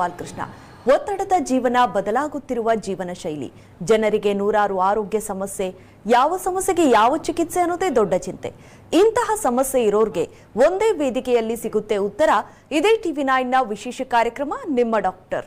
ಗೋಪಾಲ್ ಕೃಷ್ಣ ಒತ್ತಡದ ಜೀವನ ಬದಲಾಗುತ್ತಿರುವ ಜೀವನ ಶೈಲಿ. ಜನರಿಗೆ ನೂರಾರು ಆರೋಗ್ಯ ಸಮಸ್ಯೆ. ಯಾವ ಸಮಸ್ಯೆಗೆ ಯಾವ ಚಿಕಿತ್ಸೆ ಅನ್ನೋದೇ ದೊಡ್ಡ ಚಿಂತೆ. ಇಂತಹ ಸಮಸ್ಯೆ ಇರೋರ್ಗೆ ಒಂದೇ ವೇದಿಕೆಯಲ್ಲಿ ಸಿಗುತ್ತೆ ಉತ್ತರ. ಇದೇ ಟಿವಿ ನೈನ್ನ ವಿಶೇಷ ಕಾರ್ಯಕ್ರಮ ನಿಮ್ಮ ಡಾಕ್ಟರ್.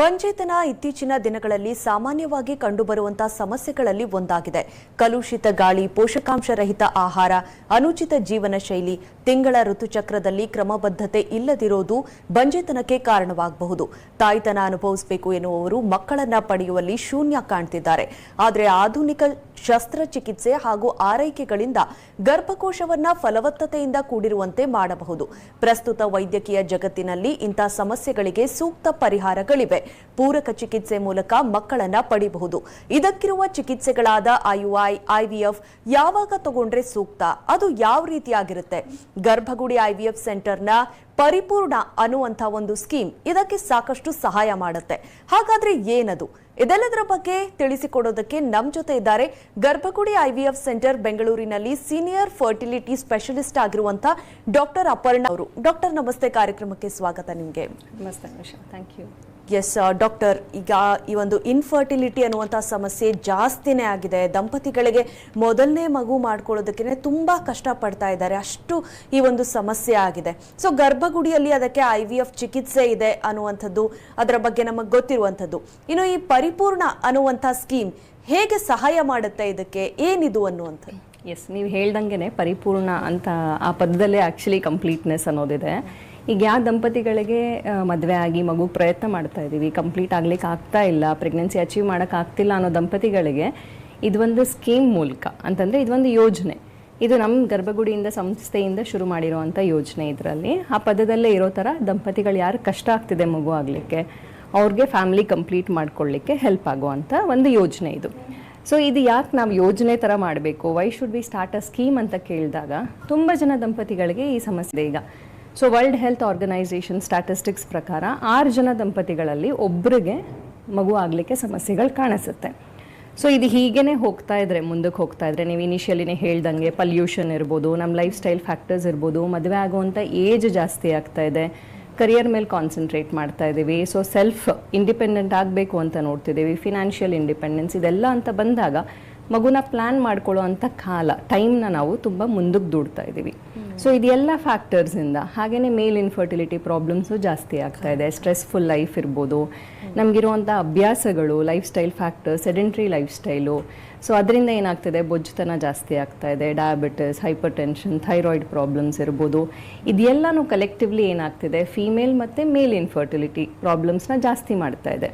ಬಂಜೇತನ ಇತ್ತೀಚಿನ ದಿನಗಳಲ್ಲಿ ಸಾಮಾನ್ಯವಾಗಿ ಕಂಡುಬರುವಂತಹ ಸಮಸ್ಯೆಗಳಲ್ಲಿ ಒಂದಾಗಿದೆ. ಕಲುಷಿತ ಗಾಳಿ, ಪೋಷಕಾಂಶ ರಹಿತ ಆಹಾರ, ಅನುಚಿತ ಜೀವನ ಶೈಲಿ, ತಿಂಗಳ ಋತುಚಕ್ರದಲ್ಲಿ ಕ್ರಮಬದ್ಧತೆ ಇಲ್ಲದಿರೋದು ಬಂಜೆತನಕ್ಕೆ ಕಾರಣವಾಗಬಹುದು. ತಾಯ್ತನ ಅನುಭವಿಸಬೇಕು ಎನ್ನುವವರು ಮಕ್ಕಳನ್ನ ಪಡೆಯುವಲ್ಲಿ ಶೂನ್ಯ ಕಾಣ್ತಿದ್ದಾರೆ. ಆದರೆ ಆಧುನಿಕ ಶಸ್ತ್ರಚಿಕಿತ್ಸೆ ಹಾಗೂ ಆರೈಕೆಗಳಿಂದ ಗರ್ಭಕೋಶವನ್ನ ಫಲವತ್ತತೆಯಿಂದ ಕೂಡಿರುವಂತೆ ಮಾಡಬಹುದು. ಪ್ರಸ್ತುತ ವೈದ್ಯಕೀಯ ಜಗತ್ತಿನಲ್ಲಿ ಇಂಥ ಸಮಸ್ಯೆಗಳಿಗೆ ಸೂಕ್ತ ಪರಿಹಾರಗಳಿವೆ. ಪೂರಕ ಚಿಕಿತ್ಸೆ ಮೂಲಕ ಮಕ್ಕಳನ್ನ ಪಡಿಬಹುದು. ಇದಕ್ಕಿರುವ ಚಿಕಿತ್ಸೆಗಳಾದ ಐಯುಐ, ಐವಿಎಫ್ ಯಾವಾಗ ತಗೊಂಡ್ರೆ ಸೂಕ್ತ, ಅದು ಯಾವ ರೀತಿಯಾಗಿರುತ್ತೆ? ಗರ್ಭಗುಡಿ ಐವಿಎಫ್ ಸೆಂಟರ್ನ ಪರಿಪೂರ್ಣ ಅನ್ನುವಂಥ ಒಂದು ಸ್ಕೀಮ್ ಇದಕ್ಕೆ ಸಾಕಷ್ಟು ಸಹಾಯ ಮಾಡುತ್ತೆ. ಹಾಗಾದ್ರೆ ಏನದು? ಇದೆಲ್ಲದರ ಬಗ್ಗೆ ತಿಳಿಸಿಕೊಡೋದಕ್ಕೆ ನಮ್ ಜೊತೆ ಇದ್ದಾರೆ ಗರ್ಭಗುಡಿ ಐವಿಎಫ್ ಸೆಂಟರ್ ಬೆಂಗಳೂರಿನಲ್ಲಿ ಸೀನಿಯರ್ ಫರ್ಟಿಲಿಟಿ ಸ್ಪೆಷಲಿಸ್ಟ್ ಆಗಿರುವಂತ ಡಾಕ್ಟರ್ ಅಪರ್ಣ ಅವರು. ಡಾಕ್ಟರ್, ನಮಸ್ತೆ, ಕಾರ್ಯಕ್ರಮಕ್ಕೆ ಸ್ವಾಗತ ನಿಮಗೆ. ನಮಸ್ತೆ ಥ್ಯಾಂಕ್ ಯು. ಎಸ್ ಡಾಕ್ಟರ್, ಈಗ ಈ ಒಂದು ಇನ್ಫರ್ಟಿಲಿಟಿ ಅನ್ನುವಂಥ ಸಮಸ್ಯೆ ಜಾಸ್ತಿನೇ ಆಗಿದೆ. ದಂಪತಿಗಳಿಗೆ ಮೊದಲನೇ ಮಗು ಮಾಡ್ಕೊಳ್ಳೋದಕ್ಕೆ ತುಂಬ ಕಷ್ಟಪಡ್ತಾ ಇದ್ದಾರೆ. ಅಷ್ಟು ಈ ಒಂದು ಸಮಸ್ಯೆ ಆಗಿದೆ. ಸೊ ಗರ್ಭಗುಡಿಯಲ್ಲಿ ಅದಕ್ಕೆ ಐ ವಿ ಎಫ್ ಚಿಕಿತ್ಸೆ ಇದೆ ಅನ್ನುವಂಥದ್ದು, ಅದರ ಬಗ್ಗೆ ನಮಗೆ ಗೊತ್ತಿರುವಂಥದ್ದು. ಇನ್ನು ಈ ಪರಿಪೂರ್ಣ ಅನ್ನುವಂಥ ಸ್ಕೀಮ್ ಹೇಗೆ ಸಹಾಯ ಮಾಡುತ್ತೆ ಇದಕ್ಕೆ? ಏನಿದು ಅನ್ನುವಂಥದ್ದು? ಎಸ್ ನೀವು ಹೇಳ್ದಂಗೆ ಪರಿಪೂರ್ಣ ಅಂತ ಆ ಪದದಲ್ಲೇ ಆ್ಯಕ್ಚುಲಿ ಕಂಪ್ಲೀಟ್ನೆಸ್ ಅನ್ನೋದಿದೆ. ಈಗ ಯಾವ ದಂಪತಿಗಳಿಗೆ ಮದುವೆ ಆಗಿ ಮಗು ಪ್ರಯತ್ನ ಮಾಡ್ತಾ ಇದ್ದೀವಿ ಕಂಪ್ಲೀಟ್ ಆಗ್ಲಿಕ್ಕೆ ಆಗ್ತಾ ಇಲ್ಲ, ಪ್ರೆಗ್ನೆನ್ಸಿ ಅಚೀವ್ ಮಾಡಕ್ ಆಗ್ತಿಲ್ಲ ಅನ್ನೋ ದಂಪತಿಗಳಿಗೆ ಇದೊಂದು ಸ್ಕೀಮ್ ಮೂಲಕ ಅಂತಂದರೆ ಇದೊಂದು ಯೋಜನೆ. ಇದು ನಮ್ಮ ಗರ್ಭಗುಡಿಯಿಂದ ಸಂಸ್ಥೆಯಿಂದ ಶುರು ಮಾಡಿರುವಂತ ಯೋಜನೆ ಇದರಲ್ಲಿ. ಆ ಪದದಲ್ಲೇ ಇರೋ ಥರ ದಂಪತಿಗಳು ಯಾರು ಕಷ್ಟ ಆಗ್ತಿದೆ ಮಗು ಆಗಲಿಕ್ಕೆ, ಅವ್ರಿಗೆ ಫ್ಯಾಮಿಲಿ ಕಂಪ್ಲೀಟ್ ಮಾಡ್ಕೊಳ್ಳಿಕ್ಕೆ ಹೆಲ್ಪ್ ಆಗುವಂಥ ಒಂದು ಯೋಜನೆ ಇದು. ಸೊ ಇದು ಯಾಕೆ ನಾವು ಯೋಜನೆ ಥರ ಮಾಡಬೇಕು? Why should be start a scheme ಅಂತ ಕೇಳಿದಾಗ, ತುಂಬ ಜನ ದಂಪತಿಗಳಿಗೆ ಈ ಸಮಸ್ಯೆ ಈಗ so world health organisation statistics ಪ್ರಕಾರ ಆರು ಜನ ದಂಪತಿಗಳಲ್ಲಿ ಒಬ್ಬರಿಗೆ ಮಗು ಆಗಲಿಕ್ಕೆ ಸಮಸ್ಯೆಗಳು ಕಾಣಿಸುತ್ತೆ. ಸೊ ಇದು ಹೀಗೇ ಹೋಗ್ತಾ ಇದ್ರೆ, ಮುಂದಕ್ಕೆ ಹೋಗ್ತಾ ಇದ್ರೆ, ನೀವು ಇನಿಷಿಯಲಿನೇ ಹೇಳ್ದಂಗೆ ಪಲ್ಯೂಷನ್ ಇರ್ಬೋದು, ನಮ್ಮ ಲೈಫ್ ಸ್ಟೈಲ್ ಫ್ಯಾಕ್ಟರ್ಸ್ ಇರ್ಬೋದು, ಮದುವೆ ಆಗುವಂಥ ಏಜ್ ಜಾಸ್ತಿ ಆಗ್ತಾ ಇದೆ ಕರಿಯರ್ ಮೇಲೆ ಕಾನ್ಸಂಟ್ರೇಟ್ ಮಾಡ್ತಾ ಇದ್ದೀವಿ ಸೊ ಸೆಲ್ಫ್ ಇಂಡಿಪೆಂಡೆಂಟ್ ಆಗಬೇಕು ಅಂತ ನೋಡ್ತಿದ್ದೀವಿ ಫಿನಾನ್ಷಿಯಲ್ ಇಂಡಿಪೆಂಡೆನ್ಸ್ ಇದೆಲ್ಲ ಅಂತ ಬಂದಾಗ ಮಗುನ ಪ್ಲ್ಯಾನ್ ಮಾಡ್ಕೊಳ್ಳೋ ಅಂಥ ಕಾಲ ಟೈಮ್ನ ನಾವು ತುಂಬ ಮುಂದಕ್ಕೆ ದೂಡ್ತಾ ಇದ್ದೀವಿ. ಸೊ ಇದೆಲ್ಲ ಫ್ಯಾಕ್ಟರ್ಸಿಂದ ಹಾಗೆಯೇ ಮೇಲ್ ಇನ್ಫರ್ಟಿಲಿಟಿ ಪ್ರಾಬ್ಲಮ್ಸು ಜಾಸ್ತಿ ಆಗ್ತಾ ಇದೆ. ಸ್ಟ್ರೆಸ್ಫುಲ್ ಲೈಫ್ ಇರ್ಬೋದು. ನಮಗಿರುವಂಥ ಅಭ್ಯಾಸಗಳು lifestyle factor sedentary lifestyle so ಅದರಿಂದ ಏನಾಗ್ತಿದೆ? ಬೊಜ್ಜುತನ ಜಾಸ್ತಿ ಆಗ್ತಾ ಇದೆ. Diabetes hypertension thyroid problems ಇರ್ಬೋದು. ಇದೆಲ್ಲನೂ ಕಲೆಕ್ಟಿವ್ಲಿ ಏನಾಗ್ತಿದೆ? ಫೀಮೇಲ್ ಮತ್ತು ಮೇಲ್ ಇನ್ಫರ್ಟಿಲಿಟಿ ಪ್ರಾಬ್ಲಮ್ಸ್ನ ಜಾಸ್ತಿ ಮಾಡ್ತಾ ಇದೆ.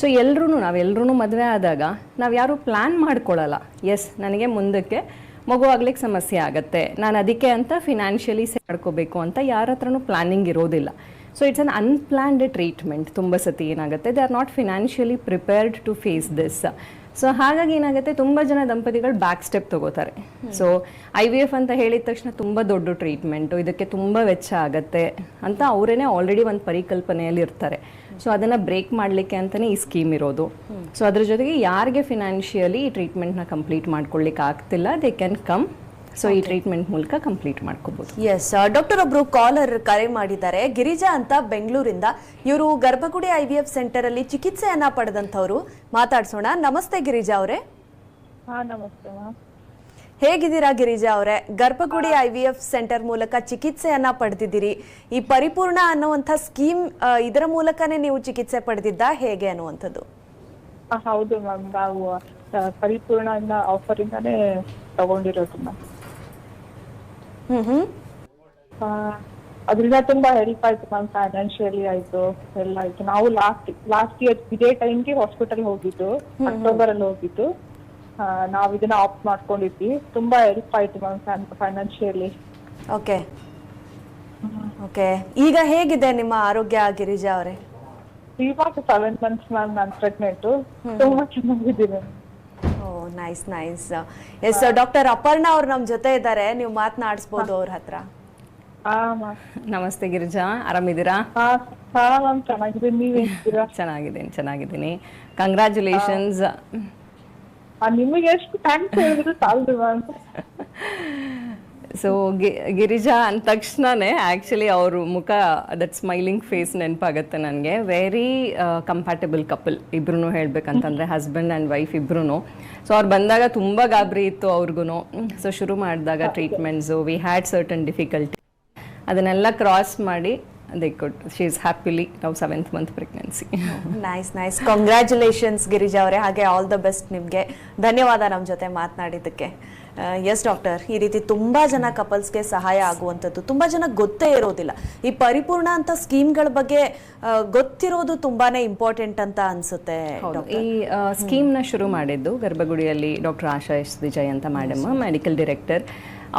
ಸೊ ಎಲ್ಲರೂ ನಾವೆಲ್ಲರೂ ಮದುವೆ ಆದಾಗ ನಾವು ಯಾರೂ ಪ್ಲ್ಯಾನ್ ಮಾಡ್ಕೊಳ್ಳಲ್ಲ ಎಸ್ ನನಗೆ ಮುಂದಕ್ಕೆ ಮಗು ಆಗ್ಲಿಕ್ಕೆ ಸಮಸ್ಯೆ ಆಗುತ್ತೆ. ನಾನು ಅದಕ್ಕೆ ಅಂತ ಫಿನಾನ್ಷಿಯಲಿ ಮಾಡ್ಕೋಬೇಕು ಅಂತ ಯಾರ ಹತ್ರನೂ ಪ್ಲಾನಿಂಗ್ ಇರೋದಿಲ್ಲ. So it's un unplanned treatment ತುಂಬ ಸತಿ ಏನಾಗುತ್ತೆ they are not financially prepared to face this so ಹಾಗಾಗಿ ಏನಾಗುತ್ತೆ ತುಂಬ ಜನ ದಂಪತಿಗಳು ಬ್ಯಾಕ್ ಸ್ಟೆಪ್ ತಗೋತಾರೆ. ಸೊ ಐ ವಿ ಎಫ್ ಅಂತ ಹೇಳಿದ ತಕ್ಷಣ ತುಂಬ ದೊಡ್ಡ ಟ್ರೀಟ್ಮೆಂಟು ಇದಕ್ಕೆ ತುಂಬ ವೆಚ್ಚ ಆಗತ್ತೆ ಅಂತ ಅವರೇನೆ ಆಲ್ರೆಡಿ ಒಂದು ಪರಿಕಲ್ಪನೆಯಲ್ಲಿ ಇರ್ತಾರೆ. ಸೊ ಅದನ್ನು ಬ್ರೇಕ್ ಮಾಡಲಿಕ್ಕೆ ಅಂತಲೇ ಈ ಸ್ಕೀಮ್ ಇರೋದು. ಸೊ ಅದ್ರ ಜೊತೆಗೆ ಯಾರಿಗೆ ಫಿನಾನ್ಷಿಯಲಿ ಈ ಟ್ರೀಟ್ಮೆಂಟ್ನ ಕಂಪ್ಲೀಟ್ ಮಾಡ್ಕೊಳ್ಳಿಕ್ಕೆ ಆಗ್ತಿಲ್ಲ ದೇ ಕ್ಯಾನ್ ಕಮ್ ಸೊ ಈ ಟ್ರೀಟ್ಮೆಂಟ್ ಮೂಲಕ ಕಂಪ್ಲೀಟ್ ಮಾಡ್ಕೋಬಹುದು ಎಸ್ ಡಾಕ್ಟರ್ ಒಬ್ರು ಕಾಲರ್ ಕರೆ ಮಾಡಿದ್ದಾರೆ. ಗಿರಿಜಾ ಅಂತ ಬೆಂಗಳೂರಿಂದ. ಇವರು ಗರ್ಭಗುಡಿ ಐ ವಿ ಎಫ್ ಸೆಂಟರ್ ಅಲ್ಲಿ ಚಿಕಿತ್ಸೆಯನ್ನ ಪಡೆದಂತವ್ರು ಮಾತಾಡ್ಸೋಣ. ನಮಸ್ತೆ ಗಿರಿಜಾ ಅವರೇ. ಹಾ ನಮಸ್ತೆ ಹೇಗಿದ್ದೀರಾ ಗಿರಿಜಾ ಅವರೇ? ಗರ್ಭಗುಡಿ ಐ ವಿ ಎಫ್ ಸೆಂಟರ್ ಮೂಲಕ ಚಿಕಿತ್ಸೆಯನ್ನ ಪಡೆದಿದ್ದೀರಿ. ಈ ಪರಿಪೂರ್ಣ ಅನ್ನುವಂಥ ಸ್ಕೀಮ್ ಇದರ ಮೂಲಕನೇ ನೀವು ಚಿಕಿತ್ಸೆ ಪಡೆದಿದ್ದ? ಹೇಗೆ ಅನ್ನುವಂಥದ್ದು? ಹೌದು ಮ್ಯಾಮ್ ನಾವು ಪರಿಪೂರ್ಣ ಆಫರ್ ಇಂದಾನೇ ತಗೊಂಡಿರೋದು ಮ್ಯಾಮ್ ಅದರಿಂದ ತುಂಬಾ ಹೆಲ್ಪ್ ಆಯ್ತು ಮ್ಯಾಮ್ ಫೈನಾನ್ಷಿಯಲಿ ಆಯ್ತು ಎಲ್ಲ ಆಯ್ತು. ನಾವು ಲಾಸ್ಟ್ ಲಾಸ್ಟ್ ಇಯರ್ ಇದೇ ಟೈಮ್ಗೆ ಹಾಸ್ಪಿಟಲ್ ಹೋಗಿದ್ದು ಅಕ್ಟೋಬರ್ ಅಲ್ಲಿ ಹೋಗಿದ್ದು. ನಾವ್ ಇದನ್ನ ಆಪ್ಟ್ ಮಾಡ್ಕೊಂಡಿದ್ವಿ. ತುಂಬಾ ಹೆಲ್ಪ್ ಆಯ್ತು ಮ್ಯಾಮ್ ಫೈನಾನ್ಷಿಯಲಿ ಓಕೆ ಓಕೆ ಈಗ ಹೇಗಿದೆ ನಿಮ್ಮ ಆರೋಗ್ಯ ಗಿರಿಜಾ ಅವರೇ? ಇವಾಗ ಸೆವೆನ್ ಮಂತ್ಸ್ ಮ್ಯಾಮ್ ನಾನು ಪ್ರೆಗ್ನೆಂಟ್ ತುಂಬಾ ಚೆನ್ನಾಗಿದ್ದೀನಿ. Nice nice yes doctor Aparna ಅವ್ರು ನಮ್ಮ ಜೊತೆ ಇದ್ದಾರೆ. ನೀವು ಮಾತನಾಡಿಸ್ಬೋದು ಅವ್ರ ಹತ್ರ. ನಮಸ್ತೆ ಗಿರಿಜಾ. ಆರಾಮಿದ್ದೀರಾ? ಚೆನ್ನಾಗಿದ್ದೀನಿ. ಚೆನ್ನಾಗಿದ್ದೀನಿ ಕಂಗ್ರ್ಯಾಚುಲೇಷನ್ಸ್ ನಿಮಗೆ ಎಷ್ಟು ಥ್ಯಾಂಕ್ಸ್ ಹೇಳಿದ್ರು ಸಾಲದು ಸೊ ಗಿರಿಜಾ ಅಂದ ತಕ್ಷಣನೇ ಆ್ಯಕ್ಚುಲಿ ಅವ್ರ ಮುಖ ದಟ್ ಸ್ಮೈಲಿಂಗ್ ಫೇಸ್ ನೆನಪಾಗುತ್ತೆ ನನಗೆ. ವೆರಿ ಕಂಪ್ಯಾಟಬಲ್ ಕಪಲ್ ಇಬ್ರು ಹೇಳ್ಬೇಕಂತಂದ್ರೆ ಹಸ್ಬೆಂಡ್ ಆ್ಯಂಡ್ ವೈಫ್ ಇಬ್ರು ಸೊ ಅವ್ರು ಬಂದಾಗ ತುಂಬ ಗಾಬರಿ ಇತ್ತು ಅವ್ರಿಗೂ ಸೊ ಶುರು ಮಾಡಿದಾಗ treatments we had certain difficulty ಅದನ್ನೆಲ್ಲ ಕ್ರಾಸ್ ಮಾಡಿ they could she is happily ನಾವು seventh month pregnancy nice nice congratulations Girija ಅವರೇ. ಹಾಗೆ ಆಲ್ ದ ಬೆಸ್ಟ್ ನಿಮಗೆ. ಧನ್ಯವಾದ ನಮ್ಮ ಜೊತೆ ಮಾತನಾಡಿದ್ದಕ್ಕೆ. ಎಸ್ ಡಾಕ್ಟರ್ ಈ ರೀತಿ ತುಂಬಾ ಜನ ಕಪಲ್ಸ್ಗೆ ಸಹಾಯ ಆಗುವಂಥದ್ದು. ತುಂಬಾ ಜನ ಗೊತ್ತೇ ಇರೋದಿಲ್ಲ. ಈ ಪರಿಪೂರ್ಣ ಅಂತ ಸ್ಕೀಮ್ಗಳ ಬಗ್ಗೆ ಗೊತ್ತಿರೋದು ತುಂಬಾನೇ ಇಂಪಾರ್ಟೆಂಟ್ ಅಂತ ಅನ್ಸುತ್ತೆ ಈ ಈ ಸ್ಕೀಮ್ನ ಶುರು ಮಾಡಿದ್ದು ಗರ್ಭಗುಡಿಯಲ್ಲಿ ಡಾಕ್ಟರ್ ಆಶಾ ಎಸ್ ವಿಜಯ್ ಅಂತ ಮೇಡಮ್ ಮೆಡಿಕಲ್ ಡೈರೆಕ್ಟರ್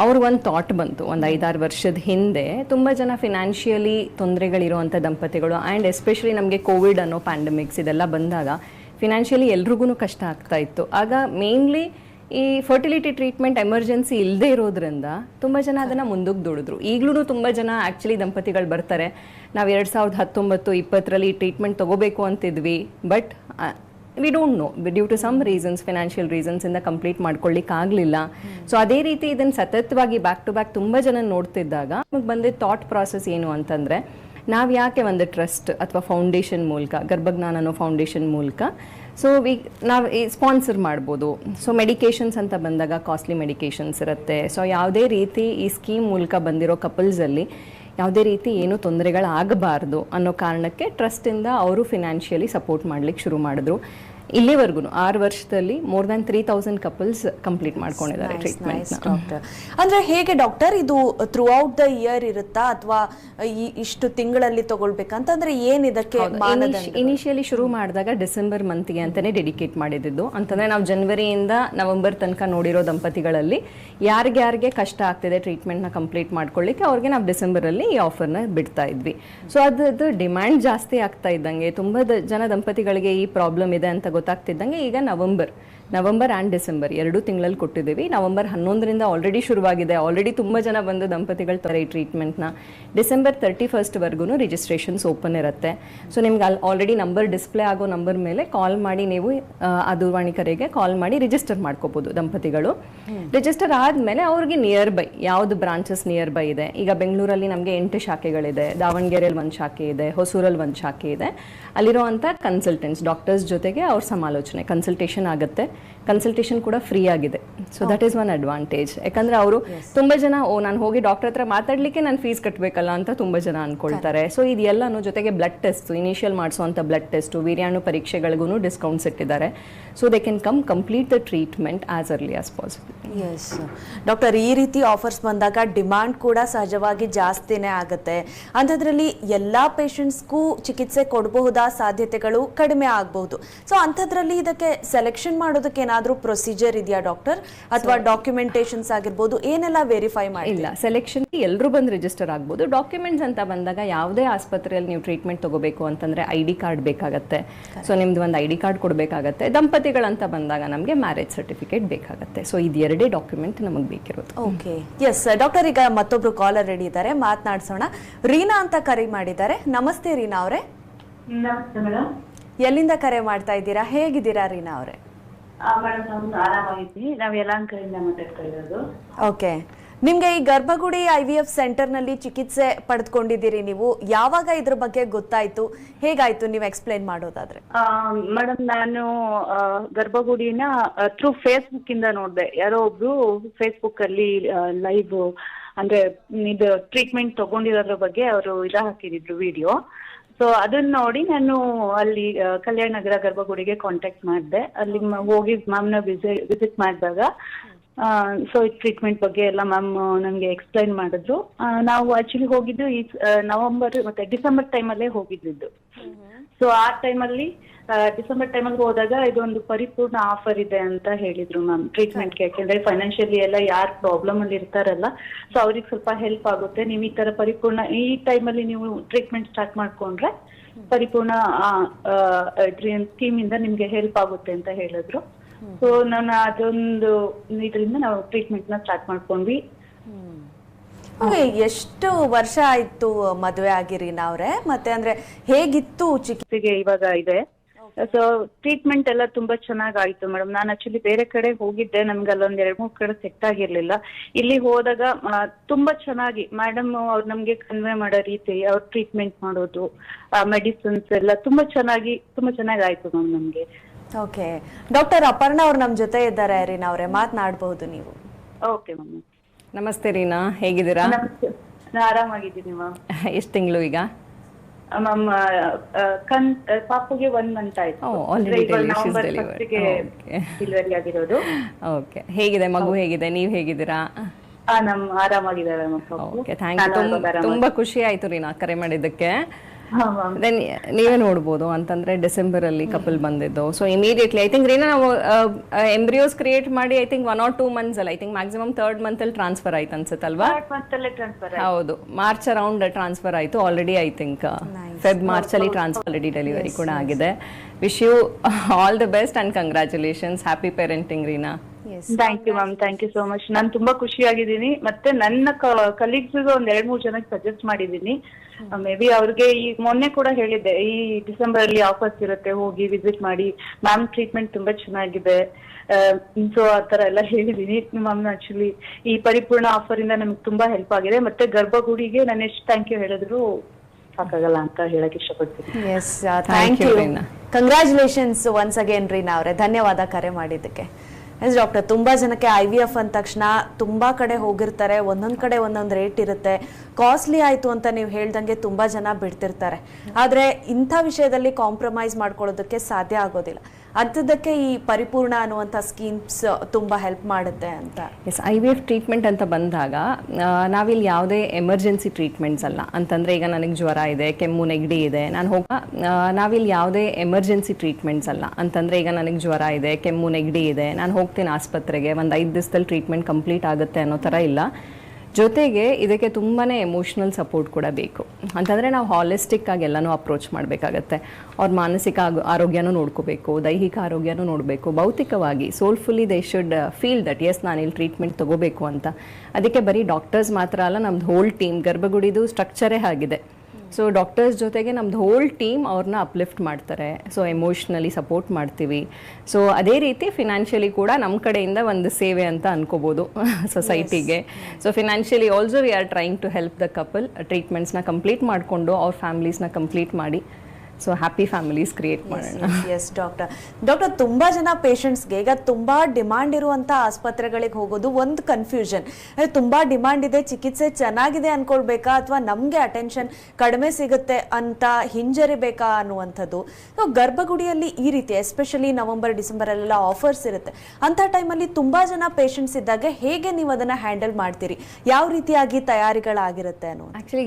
ಅವ್ರ ಒಂದು ಥಾಟ್ ಬಂತು. ಒಂದು ಐದಾರು ವರ್ಷದ ಹಿಂದೆ ತುಂಬ ಜನ ಫಿನಾನ್ಷಿಯಲಿ ತೊಂದರೆಗಳಿರುವಂಥ ದಂಪತಿಗಳು ಆ್ಯಂಡ್ ಎಸ್ಪೆಷಲಿ ನಮಗೆ ಕೋವಿಡ್ ಅನ್ನೋ ಪ್ಯಾಂಡಮಿಕ್ಸ್ ಇದೆಲ್ಲ ಬಂದಾಗ ಫಿನಾನ್ಷಿಯಲಿ ಎಲ್ರಿಗೂ ಕಷ್ಟ ಆಗ್ತಾ ಇತ್ತು. ಆಗ ಮೇನ್ಲಿ ಈ ಫರ್ಟಿಲಿಟಿ ಟ್ರೀಟ್ಮೆಂಟ್ ಎಮರ್ಜೆನ್ಸಿ ಇಲ್ಲದೆ ಇರೋದ್ರಿಂದ ತುಂಬ ಜನ ಅದನ್ನು ಮುಂದಕ್ಕೆ ದುಡಿದ್ರು. ಈಗಲೂ ತುಂಬ ಜನ ಆ್ಯಕ್ಚುಲಿ ದಂಪತಿಗಳು ಬರ್ತಾರೆ. ನಾವು ಎರಡು ಸಾವಿರದ ಹತ್ತೊಂಬತ್ತು ಇಪ್ಪತ್ತರಲ್ಲಿ ಟ್ರೀಟ್ಮೆಂಟ್ ತೊಗೋಬೇಕು ಅಂತಿದ್ವಿ. But we don't know due to some reasons financial reasons ಇಂದ ಕಂಪ್ಲೀಟ್ ಮಾಡ್ಕೊಳ್ಳಿಕ್ಕಾಗಲಿಲ್ಲ ಸೊ ಅದೇ ರೀತಿ ಇದನ್ನು ಸತತವಾಗಿ ಬ್ಯಾಕ್ ಟು ಬ್ಯಾಕ್ ತುಂಬ ಜನ ನೋಡ್ತಿದ್ದಾಗ ನಮಗೆ ಬಂದಿದ್ದ ಥಾಟ್ ಪ್ರಾಸೆಸ್ ಏನು ಅಂತಂದರೆ ನಾವು ಯಾಕೆ ಒಂದು ಟ್ರಸ್ಟ್ ಅಥವಾ ಫೌಂಡೇಶನ್ ಮೂಲಕ ಗರ್ಭಜ್ಞಾನ ಅನ್ನೋ ಫೌಂಡೇಶನ್ ಮೂಲಕ ಸೊ ವಿ ನಾವು ಸ್ಪಾನ್ಸರ್ ಮಾಡ್ಬೋದು. ಸೊ ಮೆಡಿಕೇಷನ್ಸ್ ಅಂತ ಬಂದಾಗ ಕಾಸ್ಟ್ಲಿ ಮೆಡಿಕೇಷನ್ಸ್ ಇರುತ್ತೆ. ಸೊ ಯಾವುದೇ ರೀತಿ ಈ ಸ್ಕೀಮ್ ಮೂಲಕ ಬಂದಿರೋ ಕಪಲ್ಸಲ್ಲಿ ಯಾವುದೇ ರೀತಿ ಏನು ತೊಂದರೆಗಳಾಗಬಾರ್ದು ಅನ್ನೋ ಕಾರಣಕ್ಕೆ ಟ್ರಸ್ಟಿಂದ ಅವರು ಫಿನಾನ್ಷಿಯಲಿ ಸಪೋರ್ಟ್ ಮಾಡ್ಲಿಕ್ಕೆ ಶುರು ಮಾಡಿದ್ರು. ಇಲ್ಲಿವರೆಗೂ ಆರು ವರ್ಷದಲ್ಲಿ more than three thousand couples complete ಮಾಡ್ಕೊಂಡಿದ್ದಾರೆ ಟ್ರೀಟ್ಮೆಂಟ್ ಡಾಕ್ಟರ್ ಅಂದ್ರೆ ಹೇಗೆ ಡಾಕ್ಟರ್ ಇದು ಥ್ರೂ ಔಟ್ ದ ಇಯರ್ ಇರುತ್ತಾ ಅಥವಾ ಇಷ್ಟು ತಿಂಗಳಲ್ಲಿ ತಗೊಳ್ಬೇಕಂತಂದ್ರೆ ಏನ್ ಇದಕ್ಕೆ ಇನಿಷಿಯಲಿ ಶುರು ಮಾಡಿದಾಗ ಡಿಸೆಂಬರ್ ಮಂತ್ಗೆ ಅಂತಾನೆ ಡೆಡಿಕೇಟ್ ಮಾಡಿದ್ದು ಅಂತಂದ್ರೆ ನಾವು ಜನವರಿಯಿಂದ ನವೆಂಬರ್ ತನಕ ನೋಡಿರೋ ದಂಪತಿಗಳಲ್ಲಿ ಯಾರಿಗೆ ಯಾರಿಗೆ ಕಷ್ಟ ಆಗ್ತಿದೆ ಟ್ರೀಟ್ಮೆಂಟ್ನ ಕಂಪ್ಲೀಟ್ ಮಾಡ್ಕೊಳ್ಳಿಕ್ಕೆ ಅವ್ರಿಗೆ ನಾವು ಡಿಸೆಂಬರಲ್ಲಿ ಈ ಆಫರ್ನ ಬಿಡ್ತಾ ಇದ್ವಿ. ಸೊ ಅದ್ರದ್ದು ಡಿಮ್ಯಾಂಡ್ ಜಾಸ್ತಿ ಆಗ್ತಾ ಇದ್ದಂಗೆ. ತುಂಬಾ ಜನ ದಂಪತಿಗಳಿಗೆ ಈ ಪ್ರಾಬ್ಲಮ್ ಇದೆ ಅಂತ ಗೊತ್ತಾಗ್ತಿದ್ದಂಗೆ ಈಗ ನವೆಂಬರ್. ನವೆಂಬರ್ ಆ್ಯಂಡ್ ಡಿಸೆಂಬರ್ ಎರಡು ತಿಂಗಳಲ್ಲಿ ಕೊಟ್ಟಿದ್ದೀವಿ. ನವೆಂಬರ್ ಹನ್ನೊಂದರಿಂದ ಆಲ್ರೆಡಿ ಶುರುವಾಗಿದೆ. ಆಲ್ರೆಡಿ ತುಂಬ ಜನ ಬಂದು ದಂಪತಿಗಳು ತರ ಈ ಟ್ರೀಟ್ಮೆಂಟ್ನ ಡಿಸೆಂಬರ್ ತರ್ಟಿ ಫಸ್ಟ್ವರೆಗೂ ರಿಜಿಸ್ಟ್ರೇಷನ್ಸ್ ಓಪನ್ ಇರುತ್ತೆ. ಸೊ ನಿಮ್ಗೆ ಅಲ್ಲಿ ಆಲ್ರೆಡಿ ನಂಬರ್ ಡಿಸ್ಪ್ಲೇ ಆಗೋ ನಂಬರ್ ಮೇಲೆ ಕಾಲ್ ಮಾಡಿ ನೀವು ಆ, ದೂರವಾಣಿಕರಿಗೆ ದೂರವಾಣಿ ಕರೆಗೆ ಕಾಲ್ ಮಾಡಿ ರಿಜಿಸ್ಟರ್ ಮಾಡ್ಕೋಬೋದು ದಂಪತಿಗಳು. ರಿಜಿಸ್ಟರ್ ಆದಮೇಲೆ ಅವ್ರಿಗೆ ನಿಯರ್ ಬೈ ಯಾವುದು ಬ್ರಾಂಚಸ್ ನಿಯರ್ ಬೈ ಇದೆ. ಈಗ ಬೆಂಗಳೂರಲ್ಲಿ ನಮಗೆ ಎಂಟು ಶಾಖೆಗಳಿದೆ. ದಾವಣಗೆರೆಯಲ್ಲಿ ಒಂದು ಶಾಖೆ ಇದೆ. ಹೊಸೂರಲ್ಲಿ ಒಂದು ಶಾಖೆ ಇದೆ. ಅಲ್ಲಿರುವಂಥ ಕನ್ಸಲ್ಟೆಂಟ್ಸ್ ಡಾಕ್ಟರ್ಸ್ ಜೊತೆಗೆ ಅವ್ರ ಸಮಾಲೋಚನೆ ಕನ್ಸಲ್ಟೇಷನ್ ಆಗುತ್ತೆ. ಕನ್ಸಲ್ಟೇಷನ್ ಕೂಡ ಫ್ರೀ ಆಗಿದೆ. So that is one advantage ಯಾಕಂದ್ರೆ ಅವರು ತುಂಬ ಜನ ಓ ನಾನು ಹೋಗಿ ಡಾಕ್ಟರ್ ಹತ್ರ ಮಾತಾಡ್ಲಿಕ್ಕೆ ನಾನು ಫೀಸ್ ಕಟ್ಟಬೇಕಲ್ಲ ಅಂತ ತುಂಬ ಜನ ಅನ್ಕೊಳ್ತಾರೆ. ಸೊ ಇದೆಲ್ಲನೂ ಜೊತೆಗೆ ಬ್ಲಡ್ ಟೆಸ್ಟ್ ಇನಿಷಿಯಲ್ ಮಾಡಿಸುವಂಥ ಬ್ಲಡ್ ಟೆಸ್ಟ್ ವೀರ್ಯಾಣು ಪರೀಕ್ಷೆಗಳಿಗೂ ಡಿಸ್ಕೌಂಟ್ಸ್ ಇಟ್ಟಿದ್ದಾರೆ. So they can come complete the treatment as early as possible yes doctor ಈ ರೀತಿ ಆಫರ್ಸ್ ಬಂದಾಗ ಡಿಮಾಂಡ್ ಕೂಡ ಸಹಜವಾಗಿ ಜಾಸ್ತಿನೇ ಆಗುತ್ತೆ. ಅಂಥದ್ರಲ್ಲಿ ಎಲ್ಲಾ ಪೇಷಂಟ್ಸ್ಗೂ ಚಿಕಿತ್ಸೆ ಕೊಡಬಹುದಾ ಸಾಧ್ಯತೆಗಳು ಕಡಿಮೆ ಆಗಬಹುದು. ಸೊ ಅಂಥದ್ರಲ್ಲಿ ಇದಕ್ಕೆ ಸೆಲೆಕ್ಷನ್ ಮಾಡೋದಕ್ಕೆ ಏನಾದರೂ ಪ್ರೊಸೀಜರ್ ಇದೆಯಾ ಡಾಕ್ಟರ್ ಅಥವಾ ಡಾಕ್ಯುಮೆಂಟೇಶನ್ಸ್ ಆಗಿರ್ಬೋದು ಏನೆಲ್ಲ ವೆರಿಫೈ ಮಾಡಿಲ್ಲ ಸೆಲೆಕ್ಷನ್ ಎಲ್ಲರೂ ಬಂದು ರಿಜಿಸ್ಟರ್ ಆಗ್ಬೋದು. ಡಾಕ್ಯುಮೆಂಟ್ಸ್ ಅಂತ ಬಂದಾಗ ಯಾವುದೇ ಆಸ್ಪತ್ರೆಯಲ್ಲಿ ನೀವು ಟ್ರೀಟ್ಮೆಂಟ್ ತಗೋಬೇಕು ಅಂತಂದ್ರೆ ಐ ಡಿ ಕಾರ್ಡ್ ಬೇಕಾಗತ್ತೆ. ಸೊ ನಿಮ್ದು ಒಂದು ಐ ಡಿ ಕಾರ್ಡ್ ಕೊಡಬೇಕಾಗತ್ತೆ. ದಂಪತಿಗಳಂತ ಬಂದಾಗ ನಮಗೆ ಮ್ಯಾರೇಜ್ ಸರ್ಟಿಫಿಕೇಟ್ ಬೇಕಾಗತ್ತೆ. ಸೊ ಇದು ಎರಡೇ ಡಾಕ್ಯುಮೆಂಟ್ ನಮಗೆ ಬೇಕಿರೋದು. ಓಕೆ ಎಸ್ ಡಾಕ್ಟರ್ ಈಗ ಮತ್ತೊಬ್ರು ಕಾಲರ್ ರೆಡಿ ಇದ್ದಾರೆ. ಮಾತನಾಡ್ಸೋಣ. ರೀನಾ ಅಂತ ಕರೆ ಮಾಡಿದ್ದಾರೆ. ನಮಸ್ತೆ ರೀನಾ ಅವರೇ. ಎಲ್ಲಿಂದ ಕರೆ ಮಾಡ್ತಾ ಇದ್ದೀರಾ? ಹೇಗಿದ್ದೀರಾ ರೀನಾ ಅವರೇ? ಮೇಡಮ್ ನಾವು ಆರಾಮಾಗಿದ್ವಿ ನಾವು ಯಲಾಂಕರಿಂದ ಮಾತಾಡ್ತಾ ಇರೋದು. ಓಕೆ. ನಿಮ್ಗೆ ಈ ಗರ್ಭಗುಡಿ ಐ ವಿ ಎಫ್ ಸೆಂಟರ್ನಲ್ಲಿ ಚಿಕಿತ್ಸೆ ಪಡೆದುಕೊಂಡಿದ್ದೀರಿ ನೀವು. ಯಾವಾಗ ಇದ್ರ ಬಗ್ಗೆ ಗೊತ್ತಾಯ್ತು? ಹೇಗಾಯ್ತು? ನೀವು ಎಕ್ಸ್ಪ್ಲೈನ್ ಮಾಡೋದಾದ್ರೆ. ಮೇಡಮ್ ನಾನು ಗರ್ಭಗುಡಿನ ಥ್ರೂ ಫೇಸ್ಬುಕ್ ಇಂದ ನೋಡಿದೆ. ಯಾರೋ ಒಬ್ರು ಫೇಸ್ಬುಕ್ ಅಲ್ಲಿ ಲೈವ್ ಅಂದ್ರೆ ಇದು ಟ್ರೀಟ್ಮೆಂಟ್ ತಗೊಂಡಿರೋದ್ರ ಬಗ್ಗೆ ಅವರು ಇದ ಹಾಕಿದ್ರು ವಿಡಿಯೋ ಸೊ ಅದನ್ನ ನೋಡಿ ನಾನು ಅಲ್ಲಿ ಕಲ್ಯಾಣ ನಗರ ಗರ್ಭಗುಡಿಗೆ ಕಾಂಟ್ಯಾಕ್ಟ್ ಮಾಡಿದೆ. ಅಲ್ಲಿ ಹೋಗಿ ಮ್ಯಾಮ್ನ ವಿಸಿಟ್ ಮಾಡಿದಾಗ ಸೊ ಟ್ರೀಟ್ಮೆಂಟ್ ಬಗ್ಗೆ ಎಲ್ಲ ಮ್ಯಾಮ್ ನಮಗೆ ಎಕ್ಸ್ಪ್ಲೈನ್ ಮಾಡಿದ್ರು. ನಾವು ಆಕ್ಚುಲಿ ಹೋಗಿದ್ದು ಈ ನವೆಂಬರ್ ಮತ್ತೆ ಡಿಸೆಂಬರ್ ಟೈಮಲ್ಲೇ ಹೋಗಿದ್ದು ಸೊ ಆ ಟೈಮಲ್ಲಿ ಡಿಸೆಂಬರ್ ಟೈಮಲ್ಲಿ ಹೋದಾಗ ಇದೊಂದು ಪರಿಪೂರ್ಣ ಆಫರ್ ಇದೆ ಅಂತ ಹೇಳಿದ್ರು ಮ್ಯಾಮ್ ಟ್ರೀಟ್ಮೆಂಟ್ಗೆ ಯಾಕೆಂದ್ರೆ ಫೈನಾನ್ಷಿಯಲಿ ಎಲ್ಲ ಯಾರು ಪ್ರಾಬ್ಲಮ್ ಅಲ್ಲಿ ಇರ್ತಾರಲ್ಲ ಸೊ ಅವ್ರಿಗೆ ಸ್ವಲ್ಪ ಹೆಲ್ಪ್ ಆಗುತ್ತೆ. ನೀವು ಈ ತರ ಪರಿಪೂರ್ಣ ಈ ಟೈಮಲ್ಲಿ ನೀವು ಟ್ರೀಟ್ಮೆಂಟ್ ಸ್ಟಾರ್ಟ್ ಮಾಡ್ಕೊಂಡ್ರೆ ಪರಿಪೂರ್ಣ ಸ್ಕೀಮ್ ಇಂದ ನಿಮ್ಗೆ ಹೆಲ್ಪ್ ಆಗುತ್ತೆ ಅಂತ ಹೇಳಿದ್ರು. ಸೊ ನಾನು ಅದೊಂದು ಇದರಿಂದ ನಾವು ಟ್ರೀಟ್ಮೆಂಟ್ನ ಸ್ಟಾರ್ಟ್ ಮಾಡ್ಕೊಂಡ್ವಿ. ಎಷ್ಟು ವರ್ಷ ಆಯ್ತು ಮದುವೆ ಆಗಿರಿ ನಾವ್ರೆ? ಮತ್ತೆ ಅಂದ್ರೆ ಹೇಗಿತ್ತು ಚಿಕಿತ್ಸೆ ಚಿಕಿತ್ಸೆಗೆ ಇವಾಗ ಇದೆ. ಸೊ ಟ್ರೀಟ್ಮೆಂಟ್ ಎಲ್ಲ ತುಂಬಾ ಚೆನ್ನಾಗಾಯ್ತು ಮೇಡಮ್ ನಾನು ಆಕ್ಚುಲಿ ಬೇರೆ ಕಡೆ ಹೋಗಿದ್ದೆ. ನಮ್ಗೆ ಅಲ್ಲೊಂದ್ ಎರಡ್ ಮೂರ್ ಕಡೆ ಸೆಟ್ ಆಗಿರ್ಲಿಲ್ಲ. ಇಲ್ಲಿ ಹೋದಾಗ ತುಂಬಾ ಚೆನ್ನಾಗಿ ಮೇಡಮ್ ಅವ್ರು ನಮ್ಗೆ ಕನ್ವೆ ಮಾಡೋ ರೀತಿ ಅವ್ರ ಟ್ರೀಟ್ಮೆಂಟ್ ಮಾಡೋದು ಮೆಡಿಸಿನ್ಸ್ ಎಲ್ಲ ತುಂಬಾ ಚೆನ್ನಾಗಿ ತುಂಬಾ ಚೆನ್ನಾಗಿ ಆಯ್ತು ಮ್ಯಾಮ್ ನಮ್ಗೆ. ಓಕೆ ಡಾಕ್ಟರ್ ಅಪರ್ಣ ಅವ್ರು ನಮ್ಮ ಜೊತೆ ಇದ್ದಾರೆ ರೀನಾ ಅವರೇ. ಮಾತನಾಡಬಹುದು ನೀವು. ಓಕೆ ಮ್ಯಾಮ್ ನಮಸ್ತೆ ರೀನಾ. ಹೇಗಿದ್ದೀರಾ? ನಮಸ್ತೆ. ನಾನು ಆರಾಮಾಗಿದ್ದೀನಿ ಮ್ಯಾಮ್ ಎಷ್ಟು ತಿಂಗಳು ಈಗ? ಮ್ಯಾಮ್ ಕನ್ ಪಾಪುಗೆ ಒನ್ ಮಂತ್ ಆಯ್ತು. ಡೆಲಿವರಿ ಆಗಿರೋದು. ಓಕೆ ಹೇಗಿದೆ ಮಗು ಹೇಗಿದೆ? ನೀವು ಹೇಗಿದ್ದೀರಾ? ಆ ನಮ್ ಆರಾಮಾಗಿದ್ದಾರೆ ಓಕೆ ಥ್ಯಾಂಕ್ ಯು ತುಂಬ ಖುಷಿ ಆಯ್ತು ರೀನಾ ಕರೆ ಮಾಡಿದ್ದಕ್ಕೆ. ದೆನ್ ನೀವೇ ನೋಡ್ಬೋದು ಅಂತಂದ್ರೆ ಡಿಸೆಂಬರ್ ಅಲ್ಲಿ ಕಪಲ್ ಬಂದಿದ್ದು. So immediately I think Reena ನಾವು ಎಂಬ್ರಿಯೋಸ್ ಕ್ರಿಯೇಟ್ ಮಾಡಿ I think one or two months ಅಲ್ಲಿ I think maximum third month ಅಲ್ಲಿ ಟ್ರಾನ್ಸ್ಫರ್ ಆಯ್ತು ಅನ್ಸುತ್ತಲ್ವಾ? ಹೌದು. ಮಾರ್ಚ್ ಅರೌಂಡ್ ಟ್ರಾನ್ಸ್ಫರ್ ಆಯ್ತು already I think Feb March ಅಲ್ಲಿ ಟ್ರಾನ್ಸ್ಫರ್ ಆಲ್ರೆಡಿ ಡೆಲಿವರಿ ಕೂಡ ಆಗಿದೆ. Wish you all the best and congratulations happy parenting Reena. Thank you ma'am thank you so much ನಾನು ತುಂಬಾ ಖುಷಿಯಾಗಿದ್ದೀನಿ. ಮತ್ತೆ ನನ್ನ ಕಲೀಗ್ಸ್ ಒಂದ್ ಎರಡ್ ಮೂರ್ ಜನಕ್ಕೆ ಸಜೆಸ್ಟ್ ಮಾಡಿದ್ದೀನಿ. ಮೇ ಬಿ ಅವ್ರಿಗೆ ಈ ಮೊನ್ನೆ ಕೂಡ ಹೇಳಿದ್ದೆ ಈ ಡಿಸೆಂಬರ್ ಅಲ್ಲಿ ಆಫರ್ಸ್ ಇರುತ್ತೆ ಹೋಗಿ ವಿಸಿಟ್ ಮಾಡಿ. ಮ್ಯಾಮ್ ಟ್ರೀಟ್ಮೆಂಟ್ ತುಂಬಾ ಚೆನ್ನಾಗಿದೆ. ಸೊ ಆ ತರ ಎಲ್ಲ ಹೇಳಿದೀನಿ ಮ್ಯಾಮ್ ಆಕ್ಚುಲಿ ಈ ಪರಿಪೂರ್ಣ ಆಫರ್ ಇಂದ ನಮ್ಗೆ ತುಂಬಾ ಹೆಲ್ಪ್ ಆಗಿದೆ. ಮತ್ತೆ ಗರ್ಭಗುಡಿಗೆ ನಾನು ಎಷ್ಟು ಥ್ಯಾಂಕ್ ಯು ಹೇಳಿದ್ರು ಸಾಕಾಗಲ್ಲ ಅಂತ ಹೇಳಕ್ ಇಷ್ಟಪಡ್ತೀನಿ. Yes thank you. Congratulations once again Reena ಅವರೇ. ಧನ್ಯವಾದ ಕರೆ ಮಾಡಿದ್ದಕ್ಕೆ. ಎಸ್ ಡಾಕ್ಟರ್ ತುಂಬಾ ಜನಕ್ಕೆ ಐ ವಿ ಎಫ್ ಅಂದ ತಕ್ಷಣ ತುಂಬಾ ಕಡೆ ಹೋಗಿರ್ತಾರೆ, ಒಂದೊಂದ್ ಕಡೆ ಒಂದೊಂದು ರೇಟ್ ಇರುತ್ತೆ. ಕಾಸ್ಟ್ಲಿ ಆಯ್ತು ಅಂತ ನೀವು ಹೇಳ್ದಂಗೆ ತುಂಬಾ ಜನ ಬಿಡ್ತಿರ್ತಾರೆ. ಆದ್ರೆ ಇಂಥ ವಿಷಯದಲ್ಲಿ ಕಾಂಪ್ರಮೈಸ್ ಮಾಡ್ಕೊಳ್ಳೋದಕ್ಕೆ ಸಾಧ್ಯ ಆಗೋದಿಲ್ಲ. ಅಂಥದ್ದಕ್ಕೆ ಈ ಪರಿಪೂರ್ಣ ಅನ್ನುವಂಥ ಸ್ಕೀಮ್ಸ್ ತುಂಬ ಹೆಲ್ಪ್ ಮಾಡುತ್ತೆ ಅಂತ. Yes I V F treatment ಅಂತ ಬಂದಾಗ ನಾವಿಲ್ಲಿ ಯಾವುದೇ ಎಮರ್ಜೆನ್ಸಿ ಟ್ರೀಟ್ಮೆಂಟ್ಸ್ ಅಲ್ಲ. ಅಂತಂದರೆ ಈಗ ನನಗೆ ಜ್ವರ ಇದೆ, ಕೆಮ್ಮು, ನೆಗಡಿ ಇದೆ, ನಾನು ಹೋಗ ನಾವಿಲ್ಲಿ ಯಾವುದೇ ಎಮರ್ಜೆನ್ಸಿ ಟ್ರೀಟ್ಮೆಂಟ್ಸ್ ಅಲ್ಲ. ಅಂತಂದರೆ ಈಗ ನನಗೆ ಜ್ವರ ಇದೆ, ಕೆಮ್ಮು, ನೆಗಡಿ ಇದೆ, ನಾನು ಹೋಗ್ತೀನಿ ಆಸ್ಪತ್ರೆಗೆ, ಒಂದು ಐದು ದಿವಸದಲ್ಲಿ ಟ್ರೀಟ್ಮೆಂಟ್ ಕಂಪ್ಲೀಟ್ ಆಗುತ್ತೆ ಅನ್ನೋ ಥರ ಇಲ್ಲ. ಜೊತೆಗೆ ಇದಕ್ಕೆ ತುಂಬಾ ಎಮೋಷ್ನಲ್ ಸಪೋರ್ಟ್ ಕೂಡ ಬೇಕು. ಅಂತಂದರೆ ನಾವು ಹಾಲಿಸ್ಟಿಕ್ ಆಗಿ ಎಲ್ಲನೂ ಅಪ್ರೋಚ್ ಮಾಡಬೇಕಾಗತ್ತೆ. ಅವ್ರ ಮಾನಸಿಕ ಆರೋಗ್ಯನೂ ನೋಡ್ಕೋಬೇಕು, ದೈಹಿಕ ಆರೋಗ್ಯನೂ ನೋಡಬೇಕು, ಭೌತಿಕವಾಗಿ soulfully they should feel that yes ನಾನು ಇಲ್ಲಿ ಟ್ರೀಟ್ಮೆಂಟ್ ತಗೋಬೇಕು ಅಂತ. ಅದಕ್ಕೆ ಬರೀ ಡಾಕ್ಟರ್ಸ್ ಮಾತ್ರ ಅಲ್ಲ, ನಮ್ದು ಹೋಲ್ ಟೀಮ್ ಗರ್ಭಗುಡಿದು ಸ್ಟ್ರಕ್ಚರೇ ಆಗಿದೆ. ಸೊ ಡಾಕ್ಟರ್ಸ್ ಜೊತೆಗೆ ನಮ್ದು ಹೋಲ್ ಟೀಮ್ ಅವ್ರನ್ನ ಅಪ್ಲಿಫ್ಟ್ ಮಾಡ್ತಾರೆ. ಸೊ ಎಮೋಷ್ನಲಿ ಸಪೋರ್ಟ್ ಮಾಡ್ತೀವಿ. ಸೊ ಅದೇ ರೀತಿ ಫಿನಾನ್ಷಿಯಲಿ ಕೂಡ ನಮ್ಮ ಕಡೆಯಿಂದ ಒಂದು ಸೇವೆ ಅಂತ ಅನ್ಕೋಬೋದು ಸೊಸೈಟಿಗೆ so financially also we are trying to help the couple ಟ್ರೀಟ್ಮೆಂಟ್ಸ್ನ complete ಮಾಡಿಕೊಂಡು ಅವ್ರ ಫ್ಯಾಮಿಲೀಸ್ನ ಕಂಪ್ಲೀಟ್ ಮಾಡಿ ಸೊ ಹ್ಯಾಪಿ ಫ್ಯಾಮಿಲೀಸ್ ಕ್ರಿಯೇಟ್ ಮಾಡೋಣ ಎಸ್ ಡಾಕ್ಟರ್ ಡಾಕ್ಟರ್ ತುಂಬಾ ಜನ ಪೇಷಂಟ್ಸ್ಗೆ ಈಗ ತುಂಬಾ ಡಿಮಾಂಡ್ ಇರುವಂಥ ಆಸ್ಪತ್ರೆಗಳಿಗೆ ಹೋಗೋದು ಒಂದು ಕನ್ಫ್ಯೂಷನ್ ತುಂಬಾ ಡಿಮಾಂಡ್ ಇದೆ ಚಿಕಿತ್ಸೆ ಚೆನ್ನಾಗಿದೆ ಅಂದ್ಕೊಳ್ಬೇಕಾ ಅಥವಾ ನಮಗೆ ಅಟೆನ್ಷನ್ ಕಡಿಮೆ ಸಿಗುತ್ತೆ ಅಂತ ಹಿಂಜರಿಬೇಕಾ ಅನ್ನುವಂಥದ್ದು. ಸೊ ಗರ್ಭಗುಡಿಯಲ್ಲಿ ಈ ರೀತಿ ಎಸ್ಪೆಷಲಿ ನವೆಂಬರ್ ಡಿಸೆಂಬರ್ ಅಲ್ಲೆಲ್ಲ ಆಫರ್ಸ್ ಇರುತ್ತೆ. ಅಂತ ಟೈಮಲ್ಲಿ ತುಂಬಾ ಜನ ಪೇಷಂಟ್ಸ್ ಇದ್ದಾಗ ಹೇಗೆ ನೀವು ಅದನ್ನ ಹ್ಯಾಂಡಲ್ ಮಾಡ್ತೀರಿ? ಯಾವ ರೀತಿಯಾಗಿ ತಯಾರಿಗಳಾಗಿರುತ್ತೆ ಅನ್ನೋ ಆ್ಯಕ್ಚುಲಿ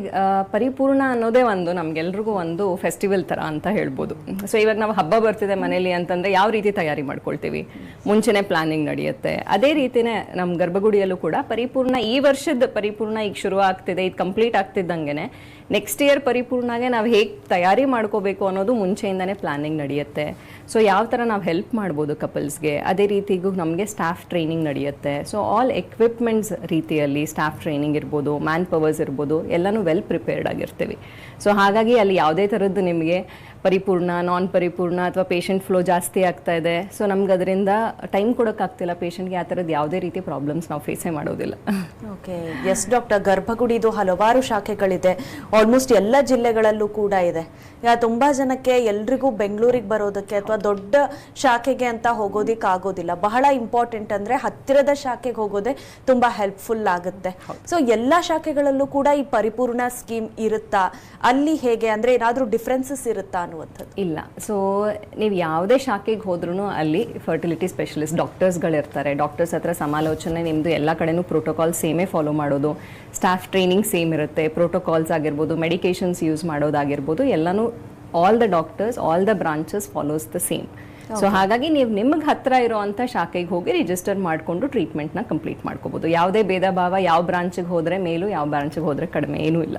ಪರಿಪೂರ್ಣ ಅನ್ನೋದೇ ಒಂದು ನಮ್ಗೆಲ್ರಿಗೂ ಒಂದು ಫೆಸ್ಟಿವಲ್ ಥರ ಅಂತ ಹೇಳ್ಬೋದು. ಸೊ ಇವಾಗ ನಾವು ಹಬ್ಬ ಬರ್ತಿದೆ ಮನೇಲಿ ಅಂತಂದ್ರೆ ಯಾವ ರೀತಿ ತಯಾರಿ ಮಾಡ್ಕೊಳ್ತೀವಿ? ಮುಂಚೆನೆ ಪ್ಲಾನಿಂಗ್ ನಡೆಯುತ್ತೆ. ಅದೇ ರೀತಿನೇ ನಮ್ಮ ಗರ್ಭಗುಡಿಯಲ್ಲೂ ಕೂಡ ಪರಿಪೂರ್ಣ ಈ ವರ್ಷದ ಪರಿಪೂರ್ಣ ಈಗ ಶುರು ಆಗ್ತಿದೆ ಇದು ಕಂಪ್ಲೀಟ್ ಆಗ್ತಿದ್ದಂಗೆನೆ ನೆಕ್ಸ್ಟ್ ಇಯರ್ ಪರಿಪೂರ್ಣಗೆ ನಾವು ಹೇಗೆ ತಯಾರಿ ಮಾಡ್ಕೋಬೇಕು ಅನ್ನೋದು ಮುಂಚೆಯಿಂದನೇ ಪ್ಲಾನಿಂಗ್ ನಡೆಯುತ್ತೆ. ಸೊ ಯಾವ ಥರ ನಾವು ಹೆಲ್ಪ್ ಮಾಡ್ಬೋದು ಕಪಲ್ಸ್ಗೆ ಅದೇ ರೀತಿಗೂ ನಮಗೆ ಸ್ಟಾಫ್ ಟ್ರೈನಿಂಗ್ ನಡೆಯುತ್ತೆ. ಸೊ ಆಲ್ ಎಕ್ವಿಪ್ಮೆಂಟ್ಸ್ ರೀತಿಯಲ್ಲಿ ಸ್ಟಾಫ್ ಟ್ರೈನಿಂಗ್ ಇರ್ಬೋದು ಮ್ಯಾನ್ ಪವರ್ಸ್ ಇರ್ಬೋದು, ಎಲ್ಲನೂ ವೆಲ್ ಪ್ರಿಪೇರ್ಡ್ ಆಗಿರ್ತೀವಿ. ಸೊ ಹಾಗಾಗಿ ಅಲ್ಲಿ ಯಾವುದೇ ಥರದ್ದು ನಿಮಗೆ ಪರಿಪೂರ್ಣ ನಾನ್ ಪರಿಪೂರ್ಣ ಅಥವಾ ಪೇಷಂಟ್ ಫ್ಲೋ ಜಾಸ್ತಿ ಆಗ್ತಾ ಇದೆ. ಸೊ ನಮ್ಗೆ ಅದರಿಂದ ಟೈಮ್ ಕೊಡೋಕ್ಕಾಗ್ತಿಲ್ಲ ಪೇಷಂಟ್ಗೆ ಆ ಥರದ್ದು ಯಾವುದೇ ರೀತಿ ಪ್ರಾಬ್ಲಮ್ಸ್ ನಾವು ಫೇಸೇ ಮಾಡೋದಿಲ್ಲ. ಓಕೆ ಎಸ್ ಡಾಕ್ಟರ್ ಗರ್ಭಗುಡಿದು ಹಲವಾರು ಶಾಖೆಗಳಿದೆ. ಆಲ್ಮೋಸ್ಟ್ ಎಲ್ಲ ಜಿಲ್ಲೆಗಳಲ್ಲೂ ಕೂಡ ಇದೆ. ಯಾ ತುಂಬಾ ಜನಕ್ಕೆ ಎಲ್ರಿಗೂ ಬೆಂಗಳೂರಿಗೆ ಬರೋದಕ್ಕೆ ಅಥವಾ ದೊಡ್ಡ ಶಾಖೆಗೆ ಅಂತ ಹೋಗೋದಿಕ್ಕೆ ಆಗೋದಿಲ್ಲ. ಬಹಳ ಇಂಪಾರ್ಟೆಂಟ್ ಅಂದರೆ ಹತ್ತಿರದ ಶಾಖೆಗೆ ಹೋಗೋದೇ ತುಂಬ ಹೆಲ್ಪ್ಫುಲ್ ಆಗುತ್ತೆ. ಸೊ ಎಲ್ಲ ಶಾಖೆಗಳಲ್ಲೂ ಕೂಡ ಈ ಪರಿಪೂರ್ಣ ಸ್ಕೀಮ್ ಇರುತ್ತಾ? ಅಲ್ಲಿ ಹೇಗೆ? ಅಂದರೆ ಏನಾದರೂ ಡಿಫ್ರೆನ್ಸಸ್ ಇರುತ್ತಾ? ಅನ್ನುವಂಥದ್ದು ಇಲ್ಲ. ಸೊ ನೀವು ಯಾವುದೇ ಶಾಖೆಗೆ ಹೋದ್ರೂ ಅಲ್ಲಿ ಫರ್ಟಿಲಿಟಿ ಸ್ಪೆಷಲಿಸ್ಟ್ ಡಾಕ್ಟರ್ಸ್ಗಳಿರ್ತಾರೆ ಡಾಕ್ಟರ್ಸ್ ಹತ್ರ ಸಮಾಲೋಚನೆ ನಿಮ್ಮದು ಎಲ್ಲ ಕಡೆನೂ ಪ್ರೋಟೋಕಾಲ್ ಸೇಮೇ ಫಾಲೋ ಮಾಡೋದು. ಸ್ಟಾಫ್ ಟ್ರೈನಿಂಗ್ ಸೇಮ್ ಇರುತ್ತೆ. ಪ್ರೋಟೋಕಾಲ್ಸ್ ಆಗಿರ್ಬೋದು ಮೆಡಿಕೇಷನ್ಸ್ ಯೂಸ್ ಮಾಡೋದಾಗಿರ್ಬೋದು ಎಲ್ಲನೂ all the doctors all the branches follows the same so ಹಾಗಾಗಿ ನೀವು ನಿಮಗೆ ಹತ್ರ ಇರೋವಂಥ ಶಾಖೆಗೆ ಹೋಗಿ ರಿಜಿಸ್ಟರ್ ಮಾಡಿಕೊಂಡು ಟ್ರೀಟ್ಮೆಂಟ್ನ ಕಂಪ್ಲೀಟ್ ಮಾಡ್ಕೋಬೋದು. ಯಾವುದೇ ಭೇದ ಭಾವ ಯಾವ ಬ್ರಾಂಚಿಗೆ ಹೋದರೆ ಮೇಲೂ ಯಾವ ಬ್ರಾಂಚಿಗೆ ಹೋದರೆ ಕಡಿಮೆ ಏನೂ ಇಲ್ಲ.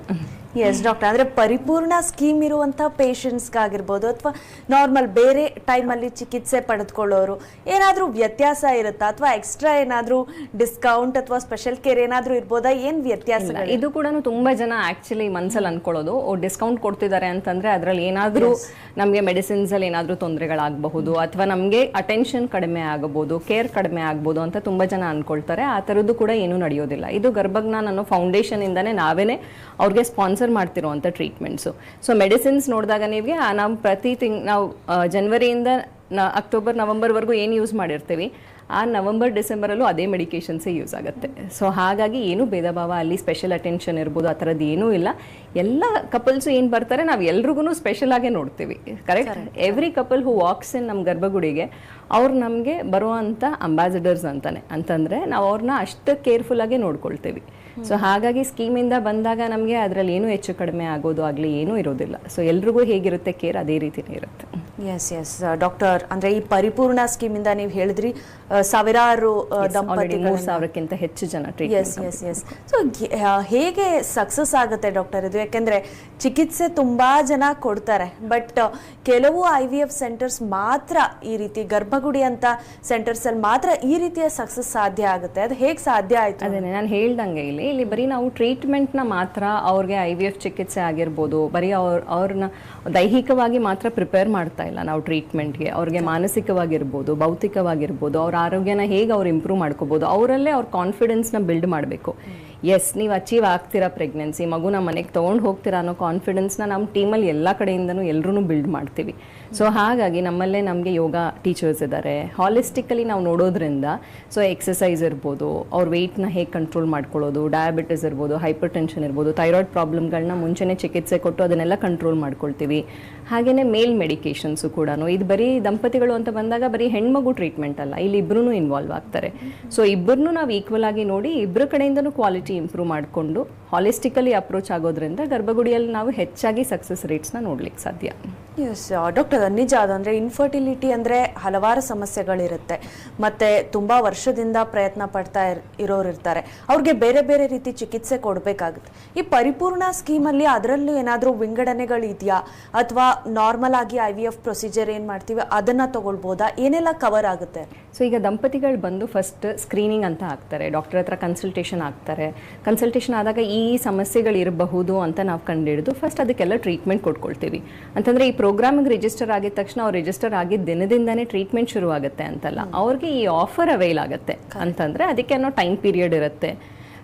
ಎಸ್ ಡಾಕ್ಟರ್ ಅಂದ್ರೆ ಪರಿಪೂರ್ಣ ಸ್ಕೀಮ್ ಇರುವಂತ ಪೇಷಂಟ್ಸ್ಗಾಗಿರ್ಬೋದು ಅಥವಾ ನಾರ್ಮಲ್ ಬೇರೆ ಟೈಮಲ್ಲಿ ಚಿಕಿತ್ಸೆ ಪಡೆದುಕೊಳ್ಳೋರು ಏನಾದರೂ ವ್ಯತ್ಯಾಸ ಇರುತ್ತಾ? ಅಥವಾ ಎಕ್ಸ್ಟ್ರಾ ಏನಾದರೂ ಡಿಸ್ಕೌಂಟ್ ಅಥವಾ ಸ್ಪೆಷಲ್ ಕೇರ್ ಏನಾದರೂ ಇರ್ಬೋದಾ? ಏನು ವ್ಯತ್ಯಾಸ ಇದು ಕೂಡ ತುಂಬಾ ಜನ ಆ್ಯಕ್ಚುಲಿ ಮನ್ಸಲ್ಲಿ ಅನ್ಕೊಳ್ಳೋದು. ಡಿಸ್ಕೌಂಟ್ ಕೊಡ್ತಿದ್ದಾರೆ ಅಂತಂದ್ರೆ ಅದರಲ್ಲಿ ಏನಾದರೂ ನಮಗೆ ಮೆಡಿಸಿನ್ಸ್ ಅಲ್ಲಿ ಏನಾದ್ರೂ ತೊಂದರೆಗಳಾಗಬಹುದು ಅಥವಾ ನಮಗೆ ಅಟೆನ್ಷನ್ ಕಡಿಮೆ ಆಗಬಹುದು ಕೇರ್ ಕಡಿಮೆ ಆಗ್ಬೋದು ಅಂತ ತುಂಬಾ ಜನ ಅಂದ್ಕೊಳ್ತಾರೆ ಆ ಥರದ್ದು ಕೂಡ ಏನೂ ನಡೆಯೋದಿಲ್ಲ. ಇದು ಗರ್ಭಜ್ಞಾನ ಅನ್ನೋ ಫೌಂಡೇಶನ್ ಇಂದಾನೆ ನಾವೇನೆ ಅವ್ರಿಗೆ ಸ್ಪಾನ್ಸರ್ ಮಾಡ್ತಿರೋವಂಥ ಟ್ರೀಟ್ಮೆಂಟ್ಸು ಸೊ ಮೆಡಿಸಿನ್ಸ್ ನೋಡಿದಾಗ ನೀವು ನಾವು ಪ್ರತಿ ತಿಂಗ್ ನಾವು ಜನ್ವರಿಯಿಂದ ನ ಅಕ್ಟೋಬರ್ ನವಂಬರ್ವರೆಗೂ ಏನು ಯೂಸ್ ಮಾಡಿರ್ತೀವಿ ಆ ನವಂಬರ್ ಡಿಸೆಂಬರಲ್ಲೂ ಅದೇ ಮೆಡಿಕೇಶನ್ಸೇ ಯೂಸ್ ಆಗುತ್ತೆ. ಸೊ ಹಾಗಾಗಿ ಏನು ಭೇದ ಭಾವ ಅಲ್ಲಿ ಸ್ಪೆಷಲ್ ಅಟೆನ್ಷನ್ ಇರ್ಬೋದು ಆ ಥರದ್ದು ಏನೂ ಇಲ್ಲ. ಎಲ್ಲ ಕಪಲ್ಸು ಏನು ಬರ್ತಾರೆ ನಾವು ಎಲ್ರಿಗೂ ಸ್ಪೆಷಲ್ ಆಗೇ ನೋಡ್ತೀವಿ. Correct every couple who walks in ನಮ್ಮ ಗರ್ಭಗುಡಿಗೆ ಅವ್ರು ನಮಗೆ ಬರುವಂಥ ಅಂಬಾಸಿಡರ್ಸ್ ಅಂತಾನೆ. ಅಂತಂದರೆ ನಾವು ಅವ್ರನ್ನ ಅಷ್ಟು ಕೇರ್ಫುಲ್ಲಾಗಿ ನೋಡ್ಕೊಳ್ತೀವಿ. ಸೊ ಹಾಗಾಗಿ ಸ್ಕೀಮಿಂದ ಬಂದಾಗ ನಮಗೆ ಅದರಲ್ಲಿ ಏನು ಹೆಚ್ಚು ಕಡಿಮೆ ಆಗೋದು ಆಗಲಿ ಏನೂ ಇರೋದಿಲ್ಲ. ಸೊ ಎಲ್ರಿಗೂ ಹೇಗಿರುತ್ತೆ ಕೇರ್ ಅದೇ ರೀತಿನೇ ಇರುತ್ತೆ. ಎಸ್ ಎಸ್ ಡಾಕ್ಟರ್ ಅಂದ್ರೆ ಈ ಪರಿಪೂರ್ಣ ಸ್ಕೀಮ್ ಇಂದ ನೀವು ಹೇಳಿದ್ರಿ ಆ, ಸಾವಿರಾರು ಆ, ಆಲ್ರೆಡಿ ಮೂರು ಸಾವಿರಕ್ಕಿಂತ ಹೆಚ್ಚು ಜನ ಎಸ್ ಎಸ್ ಎಸ್ ಸೊ ಹೇಗೆ ಸಕ್ಸಸ್ ಆಗುತ್ತೆ ಡಾಕ್ಟರ್ ಇದು? ಯಾಕೆಂದ್ರೆ ಚಿಕಿತ್ಸೆ ತುಂಬಾ ಜನ ಕೊಡ್ತಾರೆ. ಬಟ್ ಕೆಲವು ಐ ವಿ ಎಫ್ ಸೆಂಟರ್ಸ್ ಮಾತ್ರ ಈ ರೀತಿ ಗರ್ಭಗುಡಿ ಅಂತ ಸೆಂಟರ್ಸ್ ಅಲ್ಲಿ ಮಾತ್ರ ಈ ರೀತಿಯ ಸಕ್ಸಸ್ ಸಾಧ್ಯ ಆಗುತ್ತೆ. ಅದು ಹೇಗೆ ಸಾಧ್ಯ ಆಯ್ತು? ಅದನ್ನೇ ನಾನು ಹೇಳ್ದಂಗೆ ಇಲ್ಲಿ ಇಲ್ಲಿ ಬರೀ ನಾವು ಟ್ರೀಟ್ಮೆಂಟ್ನ ಮಾತ್ರ ಅವ್ರಿಗೆ ಐ ವಿ ಎಫ್ ಚಿಕಿತ್ಸೆ ಆಗಿರ್ಬೋದು, ಬರೀ ಅವ್ರ ಅವ್ರನ್ನ ದೈಹಿಕವಾಗಿ ಮಾತ್ರ ಪ್ರಿಪೇರ್ ಮಾಡ್ತಾ ಇಲ್ಲ ನಾವು ಟ್ರೀಟ್ಮೆಂಟ್ಗೆ ಅವ್ರಿಗೆ ಮಾನಸಿಕವಾಗಿರ್ಬೋದು, ಭೌತಿಕವಾಗಿರ್ಬೋದು, ಅವ್ರ ಆರೋಗ್ಯನ ಹೇಗೆ ಅವ್ರು ಇಂಪ್ರೂವ್ ಮಾಡ್ಕೋಬೋದು, ಅವರಲ್ಲೇ ಅವ್ರ ಕಾನ್ಫಿಡೆನ್ಸ್ನ ಬಿಲ್ಡ್ ಮಾಡಬೇಕು. ಎಸ್ ನೀವು ಅಚೀವ್ ಆಗ್ತೀರಾ ಪ್ರೆಗ್ನೆನ್ಸಿ ಮಗುನ ಮನೆಗೆ ತೊಗೊಂಡು ಹೋಗ್ತೀರಾ ಅನ್ನೋ ಕಾನ್ಫಿಡೆನ್ಸ್ನ ನಮ್ಮ ಟೀಮಲ್ಲಿ ಎಲ್ಲ ಕಡೆಯಿಂದನೂ ಎಲ್ಲರೂ ಬಿಲ್ಡ್ ಮಾಡ್ತೀವಿ. ಸೊ ಹಾಗಾಗಿ ನಮ್ಮಲ್ಲೇ ನಮಗೆ ಯೋಗ ಟೀಚರ್ಸ್ ಇದ್ದಾರೆ ಹಾಲಿಸ್ಟಿಕಲಿ ನಾವು ನೋಡೋದ್ರಿಂದ ಸೊ ಎಕ್ಸಸೈಸ್ ಇರ್ಬೋದು, ಅವ್ರ ವೆಯ್ಟ್ನ ಹೇಗೆ ಕಂಟ್ರೋಲ್ ಮಾಡ್ಕೊಳ್ಳೋದು ಡಯಾಬಿಟಿಸ್ ಇರ್ಬೋದು ಹೈಪರ್ ಟೆನ್ಷನ್ ಇರ್ಬೋದು ಥೈರಾಯ್ಡ್ ಪ್ರಾಬ್ಲಮ್ಗಳನ್ನ ಮುಂಚೆನೇ ಚಿಕಿತ್ಸೆ ಕೊಟ್ಟು ಅದನ್ನೆಲ್ಲ ಕಂಟ್ರೋಲ್ ಮಾಡ್ಕೊಳ್ತೀವಿ. ಹಾಗೆಯೇ ಮೇಲ್ ಮೆಡಿಕೇಷನ್ಸು ಕೂಡ ಇದು ಬರೀ ದಂಪತಿಗಳು ಅಂತ ಬಂದಾಗ ಬರೀ ಹೆಣ್ಮಗು ಟ್ರೀಟ್ಮೆಂಟ್ ಅಲ್ಲ, ಇಲ್ಲಿ ಇಬ್ಬರೂ ಇನ್ವಾಲ್ವ್ ಆಗ್ತಾರೆ. ಸೊ ಇಬ್ಬರನ್ನೂ ನಾವು ಈಕ್ವಲ್ ಆಗಿ ನೋಡಿ ಇಬ್ಬರ ಕಡೆಯಿಂದನೂ ಕ್ವಾಲಿಟಿ ಇಂಪ್ರೂವ್ ಮಾಡಿಕೊಂಡು ಹಾಲಿಸ್ಟಿಕಲಿ ಅಪ್ರೋಚ್ ಆಗೋದ್ರಿಂದ ಗರ್ಭಗುಡಿಯಲ್ಲಿ ನಾವು ಹೆಚ್ಚಾಗಿ ಸಕ್ಸಸ್ ರೇಟ್ಸ್ನ ನೋಡ್ಲಿಕ್ಕೆ ಸಾಧ್ಯ. ಎಸ್ ಡಾಕ್ಟರ್ ನಿಜ ಅದಂದರೆ ಇನ್ಫರ್ಟಿಲಿಟಿ ಅಂದರೆ ಹಲವಾರು ಸಮಸ್ಯೆಗಳಿರುತ್ತೆ. ಮತ್ತೆ ತುಂಬ ವರ್ಷದಿಂದ ಪ್ರಯತ್ನ ಪಡ್ತಾ ಇರ್- ಇರೋರು ಇರ್ತಾರೆ. ಅವ್ರಿಗೆ ಬೇರೆ ಬೇರೆ ರೀತಿ ಚಿಕಿತ್ಸೆ ಕೊಡಬೇಕಾಗುತ್ತೆ. ಈ ಪರಿಪೂರ್ಣ ಸ್ಕೀಮಲ್ಲಿ ಅದರಲ್ಲೂ ಏನಾದರೂ ವಿಂಗಡಣೆಗಳು ಇದೆಯಾ? ಅಥವಾ ನಾರ್ಮಲ್ ಆಗಿ ಐ ವಿ ಎಫ್ ಪ್ರೊಸೀಜರ್ ಏನು ಮಾಡ್ತೀವಿ ಅದನ್ನು ತಗೊಳ್ಬೋದಾ? ಏನೆಲ್ಲ ಕವರ್ ಆಗುತ್ತೆ? ಸೊ ಈಗ ದಂಪತಿಗಳು ಬಂದು ಫಸ್ಟ್ ಸ್ಕ್ರೀನಿಂಗ್ ಅಂತ ಆಗ್ತಾರೆ ಡಾಕ್ಟರ್ ಹತ್ರ ಕನ್ಸಲ್ಟೇಷನ್ ಆಗ್ತಾರೆ ಕನ್ಸಲ್ಟೇಷನ್ ಆದಾಗ ಈ ಸಮಸ್ಯೆಗಳು ಇರಬಹುದು ಅಂತ ನಾವು ಕಂಡುಹಿಡಿದು ಫಸ್ಟ್ ಅದಕ್ಕೆಲ್ಲ ಟ್ರೀಟ್ಮೆಂಟ್ ಕೊಟ್ಕೊಳ್ತೀವಿ. ಅಂತಂದರೆ ಈ ಪ್ರೋಗ್ರಾಮಿಗೆ ರಿಜಿಸ್ಟರ್ ಆಗಿದ ತಕ್ಷಣ ಅವ್ರು ರಿಜಿಸ್ಟರ್ ಆಗಿದ್ದ ದಿನದಿಂದನೇ ಟ್ರೀಟ್ಮೆಂಟ್ ಶುರು ಆಗುತ್ತೆ ಅಂತಲ್ಲ ಅವ್ರಿಗೆ ಈ ಆಫರ್ ಅವೈಲ್ ಆಗುತ್ತೆ. ಅಂತಂದರೆ ಅದಕ್ಕೆ ಅನ್ನೋ ಟೈಮ್ ಪೀರಿಯಡ್ ಇರುತ್ತೆ.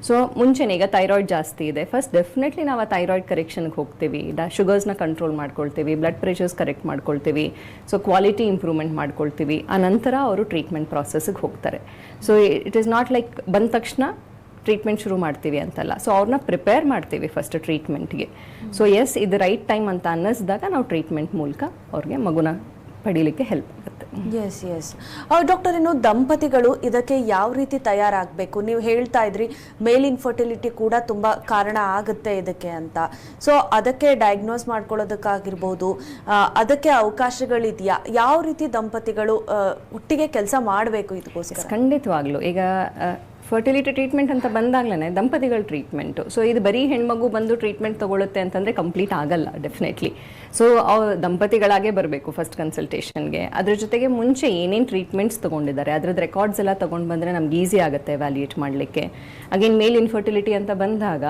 ಸೊ ಮುಂಚೆನೇ ಈಗ ಥೈರಾಯ್ಡ್ ಜಾಸ್ತಿ ಇದೆ. ಫಸ್ಟ್ ಡೆಫಿನೆಟ್ಲಿ ನಾವು ಆ ಥೈರಾಯ್ಡ್ ಕರೆಕ್ಷನ್ಗೆ ಹೋಗ್ತೀವಿ. ಡ ಶುಗರ್ಸ್ನ ಕಂಟ್ರೋಲ್ ಮಾಡ್ಕೊಳ್ತೀವಿ. ಬ್ಲಡ್ ಪ್ರೆಷರ್ಸ್ ಕರೆಕ್ಟ್ ಮಾಡ್ಕೊಳ್ತೀವಿ. ಸೊ ಕ್ವಾಲಿಟಿ ಇಂಪ್ರೂವ್ಮೆಂಟ್ ಮಾಡ್ಕೊಳ್ತೀವಿ. ಆ ನಂತರ ಅವರು ಟ್ರೀಟ್ಮೆಂಟ್ ಪ್ರಾಸೆಸ್ಗೆ ಹೋಗ್ತಾರೆ. So it is not like ಬಂದ ತಕ್ಷಣ ಟ್ರೀಟ್ಮೆಂಟ್ ಶುರು ಮಾಡ್ತೀವಿ ಅಂತಲ್ಲ. ಸೊ ಅವ್ರನ್ನ ಪ್ರಿಪೇರ್ ಮಾಡ್ತೀವಿ ಫಸ್ಟ್ ಟ್ರೀಟ್ಮೆಂಟ್ಗೆ ಸೊ ಎಸ್ ಇದು ರೈಟ್ ಟೈಮ್ ಅಂತ ಅನ್ನಿಸಿದಾಗ ನಾವು ಟ್ರೀಟ್ಮೆಂಟ್ ಮೂಲಕ ಅವ್ರಿಗೆ ಮಗುನ ಪಡೀಲಿಕ್ಕೆ ಹೆಲ್ಪ್ ಆಗುತ್ತೆ. ಎಸ್ ಎಸ್ ಡಾಕ್ಟರ್ ಇನ್ನು ದಂಪತಿಗಳು ಇದಕ್ಕೆ ಯಾವ ರೀತಿ ತಯಾರಾಗಬೇಕು? ನೀವು ಹೇಳ್ತಾ ಇದ್ರಿ ಮೇಲ್ ಇನ್ಫರ್ಟಿಲಿಟಿ ಕೂಡ ತುಂಬ ಕಾರಣ ಆಗುತ್ತೆ ಇದಕ್ಕೆ ಅಂತ. ಸೊ ಅದಕ್ಕೆ ಡಯಾಗ್ನೋಸ್ ಮಾಡ್ಕೊಳ್ಳೋದಕ್ಕಾಗಿರ್ಬೋದು ಅದಕ್ಕೆ ಅವಕಾಶಗಳಿದೆಯಾ? ಯಾವ ರೀತಿ ದಂಪತಿಗಳು ಒಟ್ಟಿಗೆ ಕೆಲಸ ಮಾಡಬೇಕು ಇದಕ್ಕೋಸ್ಕರ? ಖಂಡಿತವಾಗ್ಲೂ. ಈಗ ಫರ್ಟಿಲಿಟಿ ಟ್ರೀಟ್ಮೆಂಟ್ ಅಂತ ಬಂದಾಗಲೇ ದಂಪತಿಗಳ ಟ್ರೀಟ್ಮೆಂಟು ಸೊ ಇದು ಬರೀ ಹೆಣ್ಮಗು ಬಂದು ಟ್ರೀಟ್ಮೆಂಟ್ ತಗೊಳುತ್ತೆ ಅಂತಂದರೆ ಕಂಪ್ಲೀಟ್ ಆಗಲ್ಲ ಡೆಫಿನೆಟ್ಲಿ ಸೊ ದಂಪತಿಗಳಾಗೆ ದಂಪತಿಗಳಾಗೇ ಬರಬೇಕು ಫಸ್ಟ್ ಕನ್ಸಲ್ಟೇಷನ್ಗೆ ಅದ್ರ ಜೊತೆಗೆ ಮುಂಚೆ ಏನೇನು ಟ್ರೀಟ್ಮೆಂಟ್ಸ್ ತೊಗೊಂಡಿದ್ದಾರೆ ಅದ್ರದ್ದು ರೆಕಾರ್ಡ್ಸ್ ಎಲ್ಲ ತೊಗೊಂಡು ಬಂದರೆ ನಮ್ಗೆ ಈಸಿ ಆಗುತ್ತೆ ವ್ಯಾಲ್ಯೂಯೇಟ್ ಮಾಡಲಿಕ್ಕೆ. ಅಗೇನ್ ಮೇಲ್ ಇನ್ಫರ್ಟಿಲಿಟಿ ಅಂತ ಬಂದಾಗ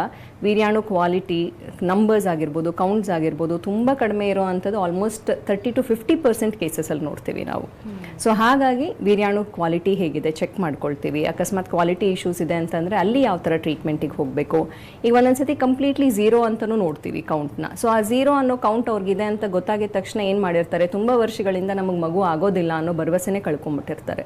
ವೀರ್ಯಾಣು ಕ್ವಾಲಿಟಿ ನಂಬರ್ಸ್ ಆಗಿರ್ಬೋದು ಕೌಂಟ್ಸ್ ಆಗಿರ್ಬೋದು ತುಂಬ ಕಡಿಮೆ ಇರೋ ಅಂಥದ್ದು almost thirty to fifty percent ಕೇಸಸಲ್ಲಿ ನೋಡ್ತೀವಿ ನಾವು. ಸೊ ಹಾಗಾಗಿ ವೀರ್ಯಾಣು ಕ್ವಾಲಿಟಿ ಹೇಗಿದೆ ಚೆಕ್ ಮಾಡ್ಕೊಳ್ತೀವಿ. ಅಕಸ್ಮಾತ್ ಕ್ವಾಲಿಟಿ ಇಶ್ಯೂಸ್ ಇದೆ ಅಂತಂದರೆ ಅಲ್ಲಿ ಯಾವ ಥರ ಟ್ರೀಟ್ಮೆಂಟಿಗೆ ಹೋಗಬೇಕು? ಈಗ ಒಂದೊಂದ್ಸತಿ ಕಂಪ್ಲೀಟ್ಲಿ ಝೀರೋ ಅಂತಲೂ ನೋಡ್ತೀವಿ ಕೌಂಟ್ನ ಸೊ ಆ ಝೀರೋ ಅನ್ನೋ ಕೌಂಟ್ ಅವ್ರಿಗಿದೆ ಅಂತ ಗೊತ್ತಾಗಿದ ತಕ್ಷಣ ಏನು ಮಾಡಿರ್ತಾರೆ? ತುಂಬ ವರ್ಷಗಳಿಂದ ನಮಗೆ ಮಗು ಆಗೋದಿಲ್ಲ ಅನ್ನೋ ಭರವಸೆನೇ ಕಳ್ಕೊಂಬಿಟ್ಟಿರ್ತಾರೆ.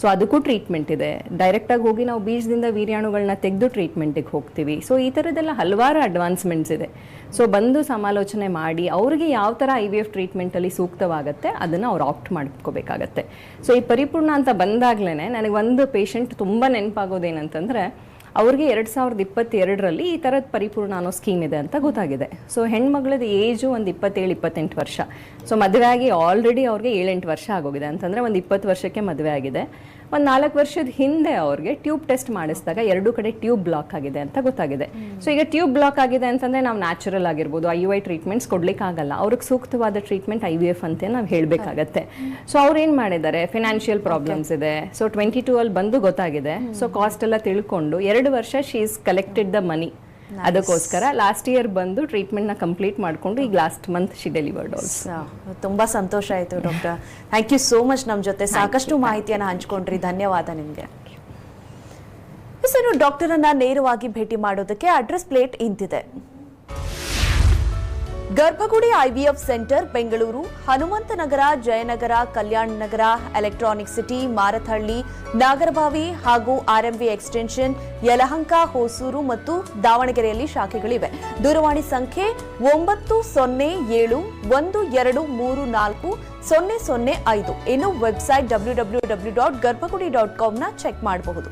ಸೊ ಅದಕ್ಕೂ ಟ್ರೀಟ್ಮೆಂಟ್ ಇದೆ. ಡೈರೆಕ್ಟಾಗಿ ಹೋಗಿ ನಾವು ಬೀಜದಿಂದ ವೀರ್ಯಾಣುಗಳನ್ನ ತೆಗೆದು ಟ್ರೀಟ್ಮೆಂಟಿಗೆ ಹೋಗ್ತೀವಿ. ಸೊ ಈ ಥರದ್ದೆಲ್ಲ ಹಲವಾರು ಅಡ್ವಾನ್ಸ್ಮೆಂಟ್ಸ್ ಇದೆ. ಸೊ ಬಂದು ಸಮಾಲೋಚನೆ ಮಾಡಿ ಅವ್ರಿಗೆ ಯಾವ ಥರ ಐ ವಿ ಎಫ್ ಟ್ರೀಟ್ಮೆಂಟಲ್ಲಿ ಸೂಕ್ತವಾಗುತ್ತೆ, ಅದನ್ನು ಅವ್ರು ಆಪ್ಟ್ ಮಾಡ್ಕೋಬೇಕಾಗತ್ತೆ. ಸೊ ಈ ಪರಿಪೂರ್ಣ ಅಂತ ಬಂದಾಗಲೇ ನನಗೆ ಒಂದು ಪೇಷಂಟ್ ತುಂಬ ನೆನಪಾಗೋದೇನಂತಂದರೆ ಅವ್ರಿಗೆ ಎರಡು ಸಾವಿರದ ಇಪ್ಪತ್ತೆರಡರಲ್ಲಿ ಈ ಥರದ ಪರಿಪೂರ್ಣ ಅನ್ನೋ ಸ್ಕೀಮ್ ಇದೆ ಅಂತ ಗೊತ್ತಾಗಿದೆ. ಸೊ ಹೆಣ್ಮಗಳದ್ದು ಏಜು ಒಂದು ಇಪ್ಪತ್ತೇಳು, ಇಪ್ಪತ್ತೆಂಟು ವರ್ಷ. ಸೊ ಮದುವೆ ಆಗಿ ಆಲ್ರೆಡಿ ಅವ್ರಿಗೆ ಏಳೆಂಟು ವರ್ಷ ಆಗೋಗಿದೆ. ಅಂತಂದರೆ ಒಂದು ಇಪ್ಪತ್ತು ವರ್ಷಕ್ಕೆ ಮದುವೆ ಆಗಿದೆ. ಒಂದು ನಾಲ್ಕು ವರ್ಷದ ಹಿಂದೆ ಅವ್ರಿಗೆ ಟ್ಯೂಬ್ ಟೆಸ್ಟ್ ಮಾಡಿಸಿದಾಗ ಎರಡು ಕಡೆ ಟ್ಯೂಬ್ ಬ್ಲಾಕ್ ಆಗಿದೆ ಅಂತ ಗೊತ್ತಾಗಿದೆ. ಸೊ ಈಗ ಟ್ಯೂಬ್ ಬ್ಲಾಕ್ ಆಗಿದೆ ಅಂತಂದರೆ ನಾವು ನ್ಯಾಚುರಲ್ ಆಗಿರ್ಬೋದು ಐ ಯು ಐ ಟ್ರೀಟ್ಮೆಂಟ್ಸ್ ಕೊಡ್ಲಿಕ್ಕಾಗಲ್ಲ ಅವ್ರಿಗೆ ಸೂಕ್ತವಾದ ಟ್ರೀಟ್ಮೆಂಟ್ ಐ ವಿ ಎಫ್ ಅಂತ ನಾವು ಹೇಳಬೇಕಾಗತ್ತೆ. ಸೊ ಅವ್ರು ಏನು ಮಾಡಿದ್ದಾರೆ? ಫಿನಾನ್ಷಿಯಲ್ ಪ್ರಾಬ್ಲಮ್ಸ್ ಇದೆ. ಸೊ ಟ್ವೆಂಟಿ ಟೂ ಅಲ್ಲಿ ಬಂದು ಗೊತ್ತಾಗಿದೆ. ಸೊ ಕಾಸ್ಟ್ ಎಲ್ಲ ತಿಳ್ಕೊಂಡು ಎರಡು ವರ್ಷ she is collected the money ಅದಕ್ಕೋಸ್ಕರ ಲಾಸ್ಟ್ ಇಯರ್ ಬಂದು ಟ್ರೀಟ್ಮೆಂಟ್ನ ಕಂಪ್ಲೀಟ್ ಮಾಡಿಕೊಂಡು ಈಗ last month she delivered also ತುಂಬಾ ಸಂತೋಷ ಆಯ್ತು doctor thank you so much ನಮ್ಮ ಜೊತೆ. ಸಾಕಷ್ಟು ಮಾಹಿತಿಯನ್ನು ಹಂಚ್ಕೊಂಡ್ರಿ. ಧನ್ಯವಾದ ನಿಮಗೆ. ಇನ್ನು ಡಾಕ್ಟರ್ ಅನ್ನ ನೇರವಾಗಿ ಭೇಟಿ ಮಾಡೋದಕ್ಕೆ address plate ಇಂತಿದೆ. Garbhagudi IVF centre, Bengaluru, Hanumanthanagar, Jayanagar Kalyana Nagar electronic city Marathahalli, Nagarbhavi ಹಾಗೂ ಆರ್ಎಂವಿ ಎಕ್ಸ್ಟೆನ್ಷನ್ ಯಲಹಂಕ, ಹೊಸೂರು ಮತ್ತು ದಾವಣಗೆರೆಯಲ್ಲಿ ಶಾಖೆಗಳಿವೆ. ದೂರವಾಣಿ ಸಂಖ್ಯೆ ಒಂಬತ್ತು ಸೊನ್ನೆ ಏಳು ಒಂದು ಎರಡು ಮೂರು ನಾಲ್ಕು ಸೊನ್ನೆ ಸೊನ್ನೆ ಐದು. ಇನ್ನು website W W W dot Garbhagudi dot ಕಾಮ್ನ check ಮಾಡಬಹುದು.